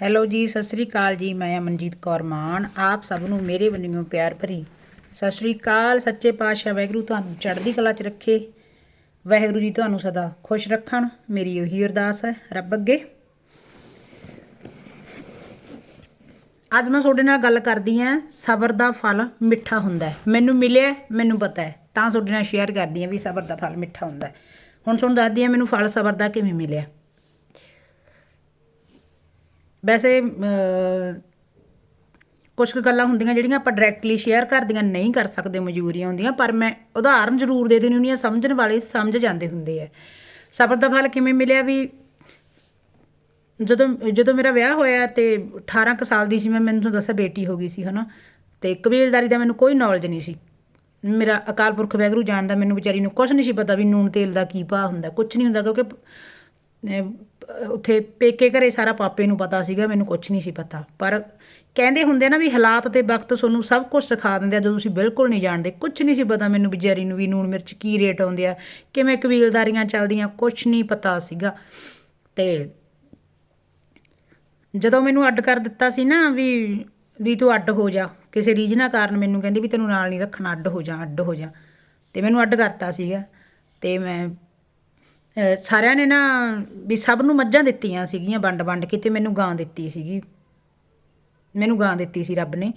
Hello ਜੀ, ਸਤਿ ਸ੍ਰੀ ਅਕਾਲ ਜੀ, ਮੈਂ ਅਮਨਜੀਤ ਕੌਰ ਮਾਨ, ਆਪ ਸਭ ਨੂੰ ਮੇਰੇ ਵੱਲੋਂ ਪਿਆਰ ਭਰੀ ਸਤਿ ਸ੍ਰੀ ਅਕਾਲ, ਸੱਚੇ ਪਾਤਸ਼ਾਹ, ਵਾਹਿਗੁਰੂ ਤੁਹਾਨੂੰ ਚੜ੍ਹਦੀ ਕਲਾ 'ਚ ਰੱਖੇ, ਵਾਹਿਗੁਰੂ ਜੀ ਤੁਹਾਨੂੰ ਸਦਾ ਖੁਸ਼ ਰੱਖਣ, ਮੇਰੀ ਉਹੀ ਅਰਦਾਸ ਹੈ, ਰੱਬ ਅੱਗੇ। ਅੱਜ ਮੈਂ ਤੁਹਾਡੇ ਨਾਲ ਗੱਲ ਕਰਦੀ ਆਂ ਸਬਰ ਦਾ ਫਲ ਮਿੱਠਾ ਹੁੰਦਾ ਹੈ। ਮੈਨੂੰ ਮਿਲਿਆ, ਮੈਨੂੰ ਪਤਾ ਹੈ, ਤਾਂ ਤੁਹਾਡੇ ਨਾਲ ਸ਼ੇਅਰ ਕਰਦੀ ਆਂ ਵੀ ਸਬਰ ਦਾ ਫਲ ਮਿੱਠਾ ਹੁੰਦਾ ਹੈ। ਹੁਣ ਤੁਹਾਨੂੰ ਦੱਸਦੀ ਆਂ ਮੈਨੂੰ ਫਲ ਸਬਰ ਦਾ ਕਿਵੇਂ ਮਿਲਿਆ। ਵੈਸੇ ਅਮ, ਕੁਝ ਕੁ ਗੱਲਾਂ ਹੁੰਦੀਆਂ ਜਿਹੜੀਆਂ ਆਪਾਂ ਡਾਇਰੈਕਟਲੀ ਸ਼ੇਅਰ ਕਰਦੀਆਂ ਨਹੀਂ ਕਰ ਸਕਦੇ ਮਜਬੂਰੀਆਂ ਹੁੰਦੀਆਂ ਪਰ ਮੈਂ ਉਦਾਹਰਨ ਜ਼ਰੂਰ ਦੇ ਦਿੰਦੀ ਹੁੰਦੀ ਆ ਸਮਝਣ ਵਾਲੇ ਸਮਝ ਜਾਂਦੇ ਹੁੰਦੇ ਆ। ਸਬਰ ਦਾ ਫਲ ਕਿਵੇਂ ਮਿਲਿਆ ਵੀ ਜਦੋਂ ਜਦੋਂ ਮੇਰਾ ਵਿਆਹ ਹੋਇਆ ਤੇ 18 ਕੁ ਸਾਲ ਦੀ ਸੀ ਮੈਂ ਮੈਨੂੰ ਦੱਸਿਆ ਬੇਟੀ ਹੋ ਗਈ ਸੀ ਹਨਾ? ਤੇ ਕਬੀਲਦਾਰੀ ਦਾ ਮੈਨੂੰ ਕੋਈ ਨੌਲੇਜ ਨਹੀਂ ਸੀ। ਮੇਰਾ ਅਕਾਲ ਪੁਰਖ ਵੈਗਰੂ ਜਾਣਦਾ ਮੈਨੂੰ ਵਿਚਾਰੀ ਨੂੰ ਕੁਝ ਨਹੀਂ ਸੀ ਪਤਾ ਵੀ ਨੂਣ ਤੇਲ ਦਾ ਕੀ ਭਾਅ ਹੁੰਦਾ ਕੁਝ ਨਹੀਂ ਹੁੰਦਾ ਕਿਉਂਕਿ ਉੱਥੇ ਪੇਕੇ ਘਰੇ ਸਾਰਾ ਪਾਪੇ ਨੂੰ ਪਤਾ ਸੀਗਾ, ਮੈਨੂੰ ਕੁਝ ਨਹੀਂ ਸੀ ਪਤਾ। ਪਰ ਕਹਿੰਦੇ ਹੁੰਦੇ ਨਾ ਵੀ ਹਾਲਾਤ ਤੇ ਵਕਤ ਤੁਹਾਨੂੰ ਸਭ ਕੁਝ ਸਿਖਾ ਦਿੰਦੇ ਆ, ਜਦੋਂ ਤੁਸੀਂ ਬਿਲਕੁਲ ਨਹੀਂ ਜਾਣਦੇ। ਕੁਝ ਨਹੀਂ ਸੀ ਪਤਾ ਮੈਨੂੰ ਵਿਚਾਰੀ ਨੂੰ ਵੀ ਨੂਣ ਮਿਰਚ ਕੀ ਰੇਟ ਆਉਂਦੇ ਆ, ਕਿਵੇਂ ਕਬੀਲਦਾਰੀਆਂ ਚੱਲਦੀਆਂ ਕੁਝ ਨਹੀਂ ਪਤਾ ਸੀਗਾ। ਤੇ ਜਦੋਂ ਮੈਨੂੰ ਅੱਡ ਕਰ ਦਿੱਤਾ ਸੀ ਨਾ ਵੀ ਵੀ ਤੂੰ ਅੱਡ ਹੋ ਜਾ, ਕਿਸੇ ਰੀਜਨਾ ਕਾਰਨ ਮੈਨੂੰ ਕਹਿੰਦੀ ਵੀ ਤੈਨੂੰ ਨਾਲ ਨਹੀਂ ਰੱਖਣਾ, ਅੱਡ ਹੋ ਜਾ, ਅੱਡ ਹੋ ਜਾ। ਤੇ ਮੈਨੂੰ ਅੱਡ ਕਰਤਾ ਸੀਗਾ। ਤੇ ਮੈਂ ਸਾਰਿਆਂ ਨੇ ਨਾ ਵੀ ਸਭ ਨੂੰ ਮੱਝਾਂ ਦਿੱਤੀਆਂ ਸੀਗੀਆਂ ਵੰਡ ਵੰਡ ਕੇ ਤੇ ਮੈਨੂੰ ਗਾਂ ਦਿੱਤੀ ਸੀਗੀ। ਮੈਨੂੰ ਗਾਂ ਦਿੱਤੀ ਸੀ ਰੱਬ ਨੇ।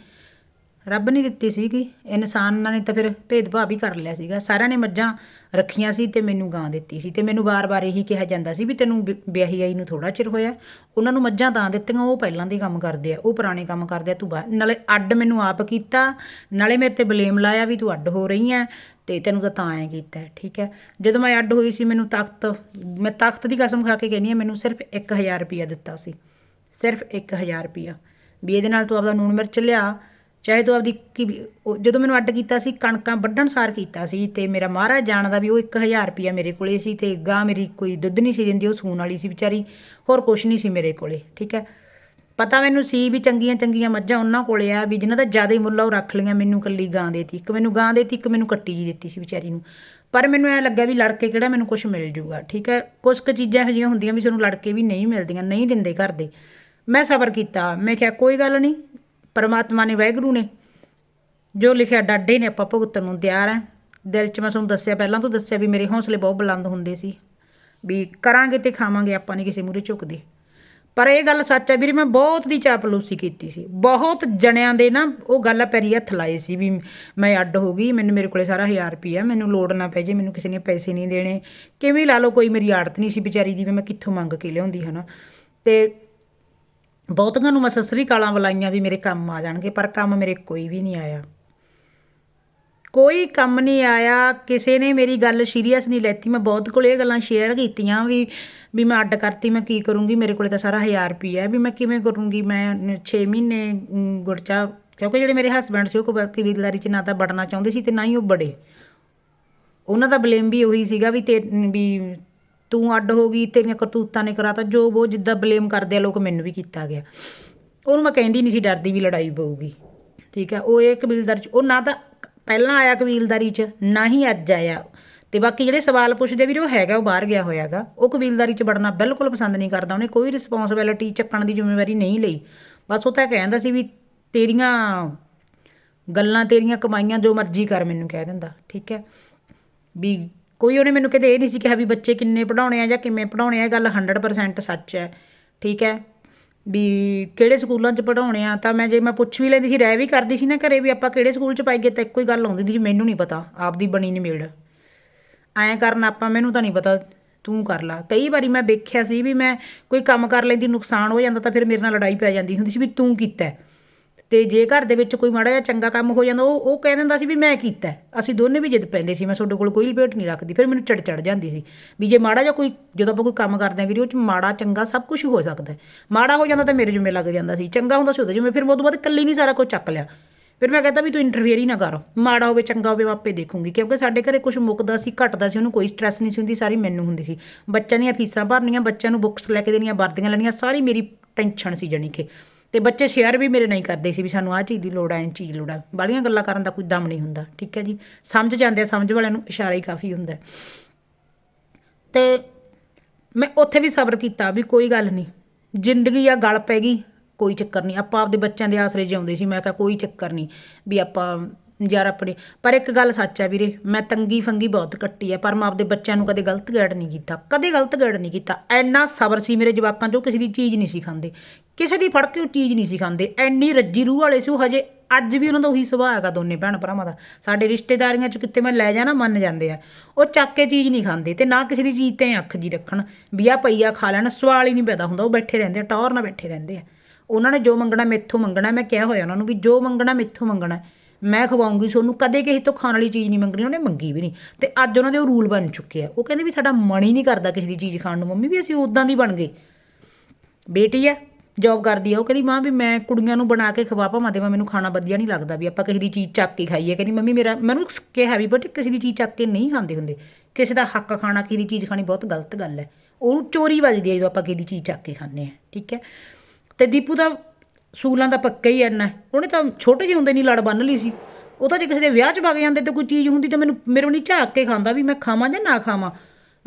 ਰੱਬ ਨਹੀਂ ਦਿੱਤੀ ਸੀਗੀ। ਇਨਸਾਨਾਂ ਨੇ ਤਾਂ ਫਿਰ ਭੇਦਭਾਵ ਹੀ ਕਰ ਲਿਆ ਸੀਗਾ। ਸਾਰਿਆਂ ਨੇ ਮੱਝਾਂ ਰੱਖੀਆਂ ਸੀ ਤੇ ਮੈਨੂੰ ਗਾਂ ਦਿੱਤੀ ਸੀ। ਤੇ ਮੈਨੂੰ ਵਾਰ-ਵਾਰ ਇਹੀ ਕਿਹਾ ਜਾਂਦਾ ਸੀ ਵੀ ਤੈਨੂੰ ਵਿ- ਵਿਆਹੀ ਆਈ ਨੂੰ ਥੋੜਾ ਚਿਰ ਹੋਇਆ। ਉਹਨਾਂ ਨੂੰ ਮੱਝਾਂ ਤਾਂ ਦਿੱਤੀਆਂ, ਉਹ ਪਹਿਲਾਂ ਦੇ ਕੰਮ ਕਰਦੇ ਆ, ਉਹ ਪੁਰਾਣੇ ਕੰਮ ਕਰਦੇ ਆ, ਤੂੰ ਬਾ, ਨਾਲੇ ਅੱਡ ਮੈਨੂੰ ਆਪ ਕੀਤਾ। ਨਾਲੇ ਮੇਰੇ ਤੇ ਬਲੇਮ ਲਾਇਆ ਵੀ ਤੂੰ ਅੱਡ ਹੋ ਰਹੀ ਐ। ਤੇ ਤੈਨੂੰ ਤਾਂ ਤਾਂ ਐ ਕੀਤਾ ਠੀਕ ਹੈ? ਜਦੋਂ ਮੈਂ ਅੱਡ ਹੋਈ ਸੀ, ਮੈਨੂੰ ਤਖਤ, ਮੈਂ ਤਖਤ ਦੀ ਕਸਮ ਖਾ ਕੇ ਕਹਿੰਦੀ ਆ ਮੈਨੂੰ ਸਿਰਫ 1000 ਰੁਪਿਆ ਦਿੱਤਾ ਸੀ। ਸਿਰਫ 1000 ਰੁਪਿਆ ਵੀ ਇਹਦੇ ਨਾਲ ਤੂੰ ਆਪਦਾ ਨੂਣ ਮਿਰਚ ਲਿਆ, ਚਾਹੇ ਤੂੰ ਆਪਦੀ ਕੀ ਵੀ- ਉਹ ਜਦੋਂ ਮੈਨੂੰ ਅੱਡ ਕੀਤਾ ਸੀ, ਕਣਕਾਂ ਵੱਢਣ ਸਾਰ ਕੀਤਾ ਸੀ, ਤੇ ਮੇਰਾ ਮਹਾਰਾਜ ਜਾਣਦਾ ਵੀ ਉਹ 1000 ਰੁਪਿਆ ਮੇਰੇ ਕੋਲੇ ਸੀ, ਤੇ ਗਾਂ ਮੇਰੀ ਕੋਈ ਦੁੱਧ ਨਹੀਂ ਸੀ ਦਿੰਦੀ, ਉਹ ਸੂਣ ਵਾਲੀ ਸੀ ਵਿਚਾਰੀ, ਹੋਰ ਕੁਛ ਨਹੀਂ ਸੀ ਮੇਰੇ ਕੋਲੇ, ਠੀਕ ਹੈ? ਪਤਾ ਮੈਨੂੰ ਸੀ ਵੀ ਚੰਗੀਆਂ ਚੰਗੀਆਂ ਮੱਝਾਂ ਉਹਨਾਂ ਕੋਲੇ ਆ, ਵੀ ਜਿਨ੍ਹਾਂ ਦਾ ਜ਼ਿਆਦਾ ਹੀ ਮੁੱਲ ਉਹ ਰੱਖ ਲਈਆਂ ਮੈਨੂੰ ਕੱਲੀ ਗਾਂ ਦੇਤੀ। ਇੱਕ ਮੈਨੂੰ ਗਾਂ ਦੇਤੀ, ਇੱਕ ਮੈਨੂੰ ਕੱਟੀ ਜੀ ਦਿੱਤੀ ਸੀ ਵਿਚਾਰੀ ਨੂੰ। ਪਰ ਮੈਨੂੰ ਐ ਲੱਗਿਆ ਵੀ ਲੜ ਕੇ ਕਿਹੜਾ ਮੈਨੂੰ ਕੁਝ ਮਿਲ ਜੂਗਾ, ਠੀਕ ਹੈ? ਕੁਝ ਕੁ ਚੀਜ਼ਾਂ ਇਹੋ ਜਿਹੀਆਂ ਹੁੰਦੀਆਂ ਵੀ ਸਾਨੂੰ ਲੜ ਕੇ ਵੀ ਨਹੀਂ ਮਿਲਦੀਆਂ, ਨਹੀਂ ਦਿੰਦੇ ਘਰ ਦੇ। ਮੈਂ ਸਬਰ ਕੀਤਾ। ਮੈਂ ਕਿਹਾ, ਕੋਈ ਗੱਲ ਨਹੀਂ, ਪਰਮਾਤਮਾ ਨੇ, ਵਾਹਿਗੁਰੂ ਨੇ, ਜੋ ਲਿਖਿਆ ਡਾਡੇ ਨੇ, ਆਪਾਂ ਭੁਗਤਣ ਨੂੰ ਤਿਆਰ ਆ ਦਿਲ 'ਚ ਮੈਂ ਤੁਹਾਨੂੰ ਦੱਸਿਆ, ਪਹਿਲਾਂ ਤੋਂ ਦੱਸਿਆ ਵੀ ਮੇਰੇ ਹੌਸਲੇ ਬਹੁਤ ਬੁਲੰਦ ਹੁੰਦੇ ਸੀ। ਵੀ ਕਰਾਂਗੇ ਤੇ ਖਾਵਾਂਗੇ, ਆਪਾਂ ਨਹੀਂ ਕਿਸੇ ਮੂਰੇ ਝੁਕਦੇ। ਪਰ ਇਹ ਗੱਲ ਸੱਚ ਹੈ ਵੀਰੇ, ਮੈਂ ਬਹੁਤ ਦੀ ਚਾਪਲੂਸੀ ਕੀਤੀ ਸੀ। ਬਹੁਤ ਜਣਿਆਂ ਦੇ ਨਾ ਉਹ ਗੱਲ ਪੈਰੀ ਹੱਥ ਲਾਏ ਸੀ ਵੀ ਮੈਂ ਅੱਡ ਹੋ ਗਈ, ਮੈਨੂੰ ਮੇਰੇ ਕੋਲੇ ਸਾਰਾ 1000 ਰੁਪਈਆ, ਮੈਨੂੰ ਲੋੜ ਨਾ ਪੈ ਜੇ, ਮੈਨੂੰ ਕਿਸੇ ਨੇ ਪੈਸੇ ਨਹੀਂ ਦੇਣੇ। ਕਿਵੇਂ ਲਾ ਲਓ, ਕੋਈ ਮੇਰੀ ਆੜਤ ਨਹੀਂ ਸੀ ਵਿਚਾਰੀ ਦੀ ਵੀ ਮੈਂ ਕਿੱਥੋਂ ਮੰਗ ਕੇ ਲਿਆਉਂਦੀ, ਹਨਾ? ਤੇ ਬਹੁਤੀਆਂ ਨੂੰ ਮੈਂ ਸਸਰੀ ਕਾਲਾਂ ਬੁਲਾਈਆਂ ਵੀ ਮੇਰੇ ਕੰਮ ਆ ਜਾਣਗੇ, ਪਰ ਕੰਮ ਮੇਰੇ ਕੋਈ ਵੀ ਨਹੀਂ ਆਇਆ। ਕੋਈ ਕੰਮ ਨਹੀਂ ਆਇਆ ਕਿਸੇ ਨੇ ਮੇਰੀ ਗੱਲ ਸੀਰੀਅਸ ਨਹੀਂ ਲੈਤੀ। ਮੈਂ ਬਹੁਤ ਕੋਲ ਇਹ ਗੱਲਾਂ ਸ਼ੇਅਰ ਕੀਤੀਆਂ ਵੀ ਵੀ ਮੈਂ ਅੱਡ ਕਰਤੀ ਮੈਂ ਕੀ ਕਰੂੰਗੀ? ਮੇਰੇ ਕੋਲੇ ਤਾਂ ਸਾਰਾ 1000 ਰੁਪਈਆ ਹੈ ਵੀ ਮੈਂ ਕਿਵੇਂ ਕਰੂੰਗੀ? ਮੈਂ 6 ਮਹੀਨੇ ਅਮ, ਗੁੜਚਾ ਕਿਉਂਕਿ ਜਿਹੜੇ ਮੇਰੇ ਹਸਬੰਡ ਸੀ ਉਹ ਕਬੀਲਦਾਰੀ 'ਚ ਨਾ ਤਾਂ ਵੜਨਾ ਚਾਹੁੰਦੇ ਸੀ ਤੇ ਨਾ ਹੀ ਉਹ ਬੜੇ ਉਹਨਾਂ ਦਾ ਬਲੇਮ ਵੀ ਉਹੀ ਸੀਗਾ ਵੀ ਤੇ ਵੀ ਤੂੰ ਅੱਡ ਹੋ ਗਈ ਤੇਰੀਆਂ ਕਰਤੂਤਾਂ ਨੇ ਕਰਾਤਾ ਜੋ ਉਹ ਜਿੱਦਾਂ ਬਲੇਮ ਕਰਦੇ ਆ ਲੋਕ ਮੈਨੂੰ ਵੀ ਕੀਤਾ ਗਿਆ। ਉਹਨੂੰ ਮੈਂ ਕਹਿੰਦੀ ਨਹੀਂ ਸੀ ਡਰਦੀ ਵੀ ਲੜਾਈ ਪਊਗੀ। ਠੀਕ ਹੈ ਉਹ ਇਹ ਕਬੀਲਦਾਰ ਚ ਉਹ ਨਾ ਤਾਂ ਪਹਿਲਾਂ ਆਇਆ ਕਬੀਲਦਾਰੀ ਚ, ਨਾ ਹੀ ਅੱਜ ਆਇਆ। ਤੇ ਬਾਕੀ ਜਿਹੜੇ ਸਵਾਲ ਪੁੱਛਦੇ ਵੀਰੇ, ਉਹ ਹੈਗਾ, ਉਹ ਬਾਹਰ ਗਿਆ ਹੋਇਆਗਾ। ਉਹ ਕਬੀਲਦਾਰੀ ਚ ਵੜਨਾ ਬਿਲਕੁਲ ਪਸੰਦ ਨਹੀਂ ਕਰਦਾ। ਉਹਨੇ ਕੋਈ ਰਿਸਪੌਂਸਿਬਿਲਿਟੀ ਚੱਕਣ ਦੀ ਜ਼ਿੰਮੇਵਾਰੀ ਨਹੀਂ ਲਈ। ਬਸ ਉਹ ਤਾਂ ਕਹਿੰਦਾ ਸੀ ਵੀ ਤੇਰੀਆਂ ਗੱਲਾਂ, ਤੇਰੀਆਂ ਕਮਾਈਆਂ ਜੋ ਮਰਜ਼ੀ ਕਰ ਮੈਨੂੰ ਕਹਿ ਦਿੰਦਾ, ਠੀਕ ਹੈ? ਵੀ ਕੋਈ ਉਹਨੇ ਮੈਨੂੰ ਕਦੇ ਇਹ ਨਹੀਂ ਸੀ ਕਿਹਾ ਵੀ ਬੱਚੇ ਕਿੰਨੇ ਪੜਾਉਣੇ ਆ ਜਾਂ ਕਿਵੇਂ ਪੜਾਉਣੇ ਆ, ਇਹ ਗੱਲ 100% ਸੱਚ ਹੈ, ਠੀਕ ਹੈ? ਵੀ ਕਿਹੜੇ ਸਕੂਲਾਂ 'ਚ ਪੜ੍ਹਾਉਣੇ ਆ, ਤਾਂ ਮੈਂ ਜੇ ਮੈਂ ਪੁੱਛ ਵੀ ਲੈਂਦੀ ਸੀ, ਰਹਿ ਵੀ ਕਰਦੀ ਸੀ ਨਾ ਘਰੇ ਵੀ ਆਪਾਂ ਕਿਹੜੇ ਸਕੂਲ 'ਚ ਪਾਈਏ, ਤਾਂ ਇੱਕੋ ਹੀ ਗੱਲ ਆਉਂਦੀ ਸੀ, ਮੈਨੂੰ ਨਹੀਂ ਪਤਾ, ਆਪਦੀ ਬਣੀ ਨਹੀਂ ਮੇੜ। ਐਂ ਕਰਨ ਆਪਾਂ, ਮੈਨੂੰ ਤਾਂ ਨਹੀਂ ਪਤਾ, ਤੂੰ ਕਰ ਲਾ। ਕਈ ਵਾਰੀ ਮੈਂ ਵੇਖਿਆ ਸੀ ਵੀ ਮੈਂ ਕੋਈ ਕੰਮ ਕਰ ਲੈਂਦੀ, ਨੁਕਸਾਨ ਹੋ ਜਾਂਦਾ, ਤਾਂ ਫਿਰ ਮੇਰੇ ਨਾਲ ਲੜਾਈ ਪੈ ਜਾਂਦੀ ਹੁੰਦੀ ਸੀ ਵੀ ਤੂੰ ਕੀਤਾ। ਤੇ ਜੇ ਘਰ ਦੇ ਵਿੱਚ ਕੋਈ ਮਾੜਾ ਜਿਹਾ ਚੰਗਾ ਕੰਮ ਹੋ ਜਾਂਦਾ, ਉਹ ਉਹ ਕਹਿ ਦਿੰਦਾ ਸੀ ਵੀ ਮੈਂ ਕੀਤਾ ਅਸੀਂ ਦੋਨੇ ਵੀ ਜਿੱਦ ਪੈਂਦੇ ਸੀ, ਮੈਂ ਤੁਹਾਡੇ ਕੋਲ ਕੋਈ ਲਪੇਟ ਨਹੀਂ ਰੱਖਦੀ। ਫਿਰ ਮੈਨੂੰ ਚੜ ਚੜ ਜਾਂਦੀ ਸੀ ਵੀ ਜੇ ਮਾੜਾ ਜਿਹਾ ਕੋਈ, ਜਦੋਂ ਆਪਾਂ ਕੋਈ ਕੰਮ ਕਰਦੇ ਹਾਂ ਵੀਰੇ, ਉਹ ਚ ਮਾੜਾ, ਚੰਗਾ ਸਭ ਕੁਝ ਹੋ ਸਕਦਾ ਮਾੜਾ ਹੋ ਜਾਂਦਾ ਤਾਂ ਮੇਰੇ ਜਿੰਮੇ ਲੱਗ ਜਾਂਦਾ ਸੀ, ਚੰਗਾ ਹੁੰਦਾ ਸੀ ਉਹਦੇ ਜਿੰਮੇ। ਫਿਰ ਮੈਂ ਉਹ ਤੋਂ ਬਾਅਦ ਇਕੱਲੀ ਨਹੀਂ ਸਾਰਾ ਕੁਝ ਚੱਕ ਲਿਆ। ਫਿਰ ਮੈਂ ਕਹਿੰਦਾ ਵੀ ਤੂੰ ਇੰਟਰਫੇਅਰ ਹੀ ਨਾ ਕਰ। ਮਾੜਾ ਹੋਵੇ, ਚੰਗਾ ਹੋਵੇ, ਆਪੇ ਦੇਖੂੰਗੀ। ਕਿਉਂਕਿ ਸਾਡੇ ਘਰੇ ਕੁਝ ਮੁੱਕਦਾ ਸੀ, ਘਟਦਾ ਸੀ, ਉਹਨੂੰ ਕੋਈ ਸਟ੍ਰੈਸ ਨਹੀਂ ਸੀ ਹੁੰਦੀ, ਸਾਰੀ ਮੈਨੂੰ ਹੁੰਦੀ ਸੀ। ਬੱਚਿਆਂ ਦੀਆਂ ਫੀਸਾਂ ਭਰਨੀਆਂ, ਬੱਚਿਆਂ ਨੂੰ ਬੁੱਕਸ ਲੈ ਕੇ ਦੇਣੀਆਂ, ਵਰਦੀਆਂ ਲੈਣੀਆਂ, ਸਾਰੀ ਮੇਰੀ ਟੈਨਸ਼ਨ ਸੀ ਜਾਣੀ ਕਿ ਤੇ ਬੱਚੇ ਸ਼ੇਅਰ ਵੀ ਮੇਰੇ ਨਹੀਂ ਕਰਦੇ ਸੀ ਵੀ ਸਾਨੂੰ ਆਹ ਚੀਜ਼ ਦੀ ਲੋੜ ਆ, ਇਹ ਚੀਜ਼ ਲੋੜ ਆ। ਬਾਲੀਆਂ ਗੱਲਾਂ ਕਰਨ ਦਾ ਕੋਈ ਦਮ ਨਹੀਂ ਹੁੰਦਾ, ਠੀਕ ਹੈ ਜੀ? ਸਮਝ ਜਾਂਦੇ ਆ, ਸਮਝ ਵਾਲਿਆਂ ਨੂੰ ਇਸ਼ਾਰਾ ਹੀ ਕਾਫੀ ਹੁੰਦਾ ਹੈ। ਤੇ ਮੈਂ ਉੱਥੇ ਵੀ ਸਬਰ ਕੀਤਾ ਵੀ ਕੋਈ ਗੱਲ ਨਹੀਂ, ਜ਼ਿੰਦਗੀ ਆ, ਗਲ ਪੈ ਗਈ, ਕੋਈ ਚੱਕਰ ਨਹੀਂ। ਆਪਾਂ ਆਪਦੇ ਬੱਚਿਆਂ ਦੇ ਆਸਰੇ ਜਿਉਂਦੇ ਸੀ, ਮੈਂ ਕਿਹਾ ਕੋਈ ਚੱਕਰ ਨਹੀਂ ਵੀ ਆਪਾਂ ਯਾਰ ਆਪਣੇ। ਪਰ ਇੱਕ ਗੱਲ ਸੱਚ ਆ ਵੀਰੇ, ਮੈਂ ਤੰਗੀ ਫੰਗੀ ਬਹੁਤ ਕੱਟੀ ਹੈ ਪਰ ਮੈਂ ਆਪਦੇ ਬੱਚਿਆਂ ਨੂੰ ਕਦੇ ਗਲਤ ਗਾਈਡ ਨਹੀਂ ਕੀਤਾ, ਕਦੇ ਗਲਤ ਗਾਈਡ ਨਹੀਂ ਕੀਤਾ। ਐਨਾ ਸਬਰ ਸੀ ਮੇਰੇ ਜਵਾਕਾਂ 'ਚੋਂ, ਕਿਸੇ ਦੀ ਚੀਜ਼ ਨਹੀਂ ਸੀ ਖਾਂਦੇ। ਕਿਸੇ ਦੀ ਫੜ ਕੇ ਉਹ ਚੀਜ਼ ਨਹੀਂ ਸੀ ਖਾਂਦੇ। ਐਨੀ ਰੱਜੀ ਰੂਹ ਵਾਲੇ ਸੀ ਉਹ ਹਜੇ। ਅੱਜ ਵੀ ਉਹਨਾਂ ਦਾ ਉਹੀ ਸੁਭਾਅ ਹੈਗਾ ਦੋਨੇ ਭੈਣ ਭਰਾਵਾਂ ਦਾ। ਸਾਡੇ ਰਿਸ਼ਤੇਦਾਰੀਆਂ 'ਚ ਕਿਤੇ ਮੈਂ ਲੈ ਜਾਣਾ, ਮੰਨ ਜਾਂਦੇ ਆ। ਉਹ ਚੱਕ ਕੇ ਚੀਜ਼ ਨਹੀਂ ਖਾਂਦੇ ਤੇ ਨਾ ਕਿਸੇ ਦੀ ਚੀਜ਼ ਤੇ ਅੱਖ ਜੀ ਰੱਖਣ। ਵੀ ਆ ਪਈਆ ਖਾ ਲੈਣ, ਸਵਾਲ ਹੀ ਨਹੀਂ ਪੈਦਾ ਹੁੰਦਾ। ਉਹ ਬੈਠੇ ਰਹਿੰਦੇ ਆ ਟੌਰ ਨਾਲ ਬੈਠੇ ਰਹਿੰਦੇ ਆ। ਉਹਨਾਂ ਨੇ ਜੋ ਮੰਗਣਾ, ਮੈਥੋਂ ਮੰਗਣਾ। ਮੈਂ ਕਿਹਾ ਹੋਇਆ ਉਹਨਾਂ ਨੂੰ ਵੀ ਜੋ ਮੰਗਣਾ, ਮੇਥੋਂ ਮੰਗਣਾ। ਮੈਂ ਖਵਾਉਂਗੀ ਤੁਹਾਨੂੰ ਕਦੇ ਕਿਸੇ ਤੋਂ ਖਾਣ ਵਾਲੀ ਚੀਜ਼ ਨਹੀਂ ਮੰਗਣੀ, ਉਹਨੇ ਮੰਗੀ ਵੀ ਨਹੀਂ। ਤੇ ਅੱਜ ਉਹਨਾਂ ਦੇ ਉਹ ਰੂਲ ਬਣ ਚੁੱਕੇ ਆ। ਉਹ ਕਹਿੰਦੇ ਵੀ ਸਾਡਾ ਮਨ ਹੀ ਨਹੀਂ ਕਰਦਾ ਕਿਸੇ ਦੀ ਚੀਜ਼ ਖਾਣ ਨੂੰ। ਮੰਮੀ ਵੀ ਅਸੀਂ ਉਦਾਂ ਦੀ ਬਣ ਗਏ। ਬੇਟੀ ਆ ਜੌਬ ਕਰਦੀ ਆ, ਉਹ ਕਹਿੰਦੀ, ਮਾਂ, ਵੀ ਮੈਂ ਕੁੜੀਆਂ ਨੂੰ ਬਣਾ ਕੇ ਖਵਾ ਪਾਵਾਂ ਤੇ ਮੈਨੂੰ ਖਾਣਾ ਵਧੀਆ ਨਹੀਂ ਲੱਗਦਾ ਵੀ, ਆਪਾਂ ਕਿਸੇ ਦੀ ਚੀਜ਼ ਚੱਕ ਕੇ ਖਾਈਏ। ਕਹਿੰਦੀ, ਮੰਮੀ, ਮੇਰਾ, ਮੈਨੂੰ ਕਿਹਾ ਵੀ ਬਟ ਕਿਸੇ ਦੀ ਚੀਜ਼ ਚੱਕ ਕੇ ਨਹੀਂ ਖਾਂਦੇ ਹੁੰਦੇ। ਕਿਸੇ ਦਾ ਹੱਕ ਖਾਣਾ, ਕਿਸੇ ਦੀ ਚੀਜ਼ ਖਾਣੀ ਬਹੁਤ ਗਲਤ ਗੱਲ ਹੈ। ਉਹਨੂੰ ਚੋਰੀ ਵੱਜਦੀ ਹੈ ਜਦੋਂ ਆਪਾਂ ਕਿਸੇ ਦੀ ਚੀਜ਼ ਚੱਕ ਕੇ ਖਾਂਦੇ ਆ ਠੀਕ ਹੈ? ਤੇ ਦੀਪੂ ਦਾ ਸੂਲਾਂ ਦਾ ਪੱਕਾ ਹੀ ਐਨਾ ਉਹਨੇ ਤਾਂ ਛੋਟੇ ਜਿਹੇ ਹੁੰਦੇ ਨਹੀਂ ਲੜ ਬੰਨ ਲਈ ਸੀ। ਉਹ ਤਾਂ ਜੇ ਕਿਸੇ ਦੇ ਵਿਆਹ 'ਚ ਵਗ ਜਾਂਦੇ ਤੇ ਕੋਈ ਚੀਜ਼ ਹੁੰਦੀ ਤਾਂ ਮੈਨੂੰ, ਮੇਰੇ ਨਹੀਂ ਝਾਕ ਕੇ ਖਾਂਦਾ ਵੀ ਮੈਂ ਖਾਵਾਂ ਜਾਂ ਨਾ ਖਾਵਾਂ।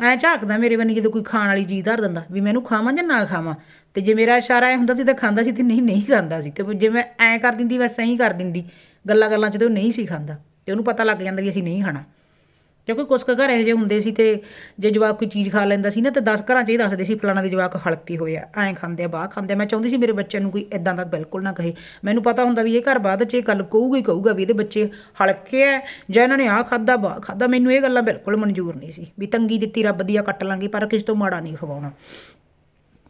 ਐ ਝਾਕਦਾ ਮੇਰੇ ਬੰਨੀ ਜਦੋਂ ਕੋਈ ਖਾਣ ਵਾਲੀ ਚੀਜ਼ ਧਰ ਦਿੰਦਾ ਵੀ ਮੈਨੂੰ ਖਾਵਾਂ ਜਾਂ ਨਾ ਖਾਵਾਂ। ਤੇ ਜੇ ਮੇਰਾ ਇਸ਼ਾਰਾ ਐ ਹੁੰਦਾ ਸੀ ਤਾਂ ਖਾਂਦਾ ਸੀ ਤੇ ਨਹੀਂ ਨਹੀਂ ਖਾਂਦਾ ਸੀ। ਤੇ ਜੇ ਮੈਂ ਐ ਕਰ ਦਿੰਦੀ ਵੈਸੇ ਹੀ ਕਰ ਦਿੰਦੀ। ਗੱਲਾਂ ਗੱਲਾਂ 'ਚ ਤੇ ਉਹ ਨਹੀਂ ਸੀ ਖਾਂਦਾ। ਤੇ ਉਹਨੂੰ ਪਤਾ ਲੱਗ ਜਾਂਦਾ ਵੀ ਅਸੀਂ ਨਹੀਂ ਖਾਣਾ। ਕਿਉਂਕਿ ਕੁਛ ਕੁ ਘਰ ਇਹੋ ਜਿਹੇ ਹੁੰਦੇ ਸੀ ਤੇ ਜੇ ਜਵਾਕ ਕੋਈ ਚੀਜ਼ ਖਾ ਲੈਂਦਾ ਸੀ ਨਾ ਤੇ 10 ਘਰਾਂ 'ਚ ਹੀ ਦੱਸਦੇ ਸੀ ਫਲਾਣਾ ਦੇ ਜਵਾਕ ਹਲਕੇ ਹੋਏ ਆ, ਐਂ ਖਾਂਦੇ ਆ, ਬਾਹ ਖਾਂਦੇ ਆ। ਮੈਂ ਚਾਹੁੰਦੀ ਸੀ ਮੇਰੇ ਬੱਚਿਆਂ ਨੂੰ ਕੋਈ ਇਦਾਂ ਦਾ ਬਿਲਕੁਲ ਨਾ ਕਹੇ। ਮੈਨੂੰ ਪਤਾ ਹੁੰਦਾ ਵੀ ਇਹ ਘਰ ਬਾਅਦ 'ਚ ਇਹ ਗੱਲ ਕਹੂਗਾ ਹੀ ਕਹੂਗਾ ਵੀ ਇਹਦੇ ਬੱਚੇ ਹਲਕੇ ਆ ਜਾਂ ਇਹਨਾਂ ਨੇ ਆਹ ਖਾਦਾ ਬਾਹ ਖਾਦਾ ਮੈਨੂੰ ਇਹ ਗੱਲਾਂ ਬਿਲਕੁਲ ਮਨਜ਼ੂਰ ਨਹੀਂ ਸੀ ਵੀ ਤੰਗੀ ਦਿੱਤੀ ਰੱਬ ਦੀ ਆ, ਕੱਟ ਲਾਂਗੇ, ਪਰ ਕਿਸੇ ਤੋਂ ਮਾੜਾ ਨਹੀਂ ਖਵਾਉਣਾ।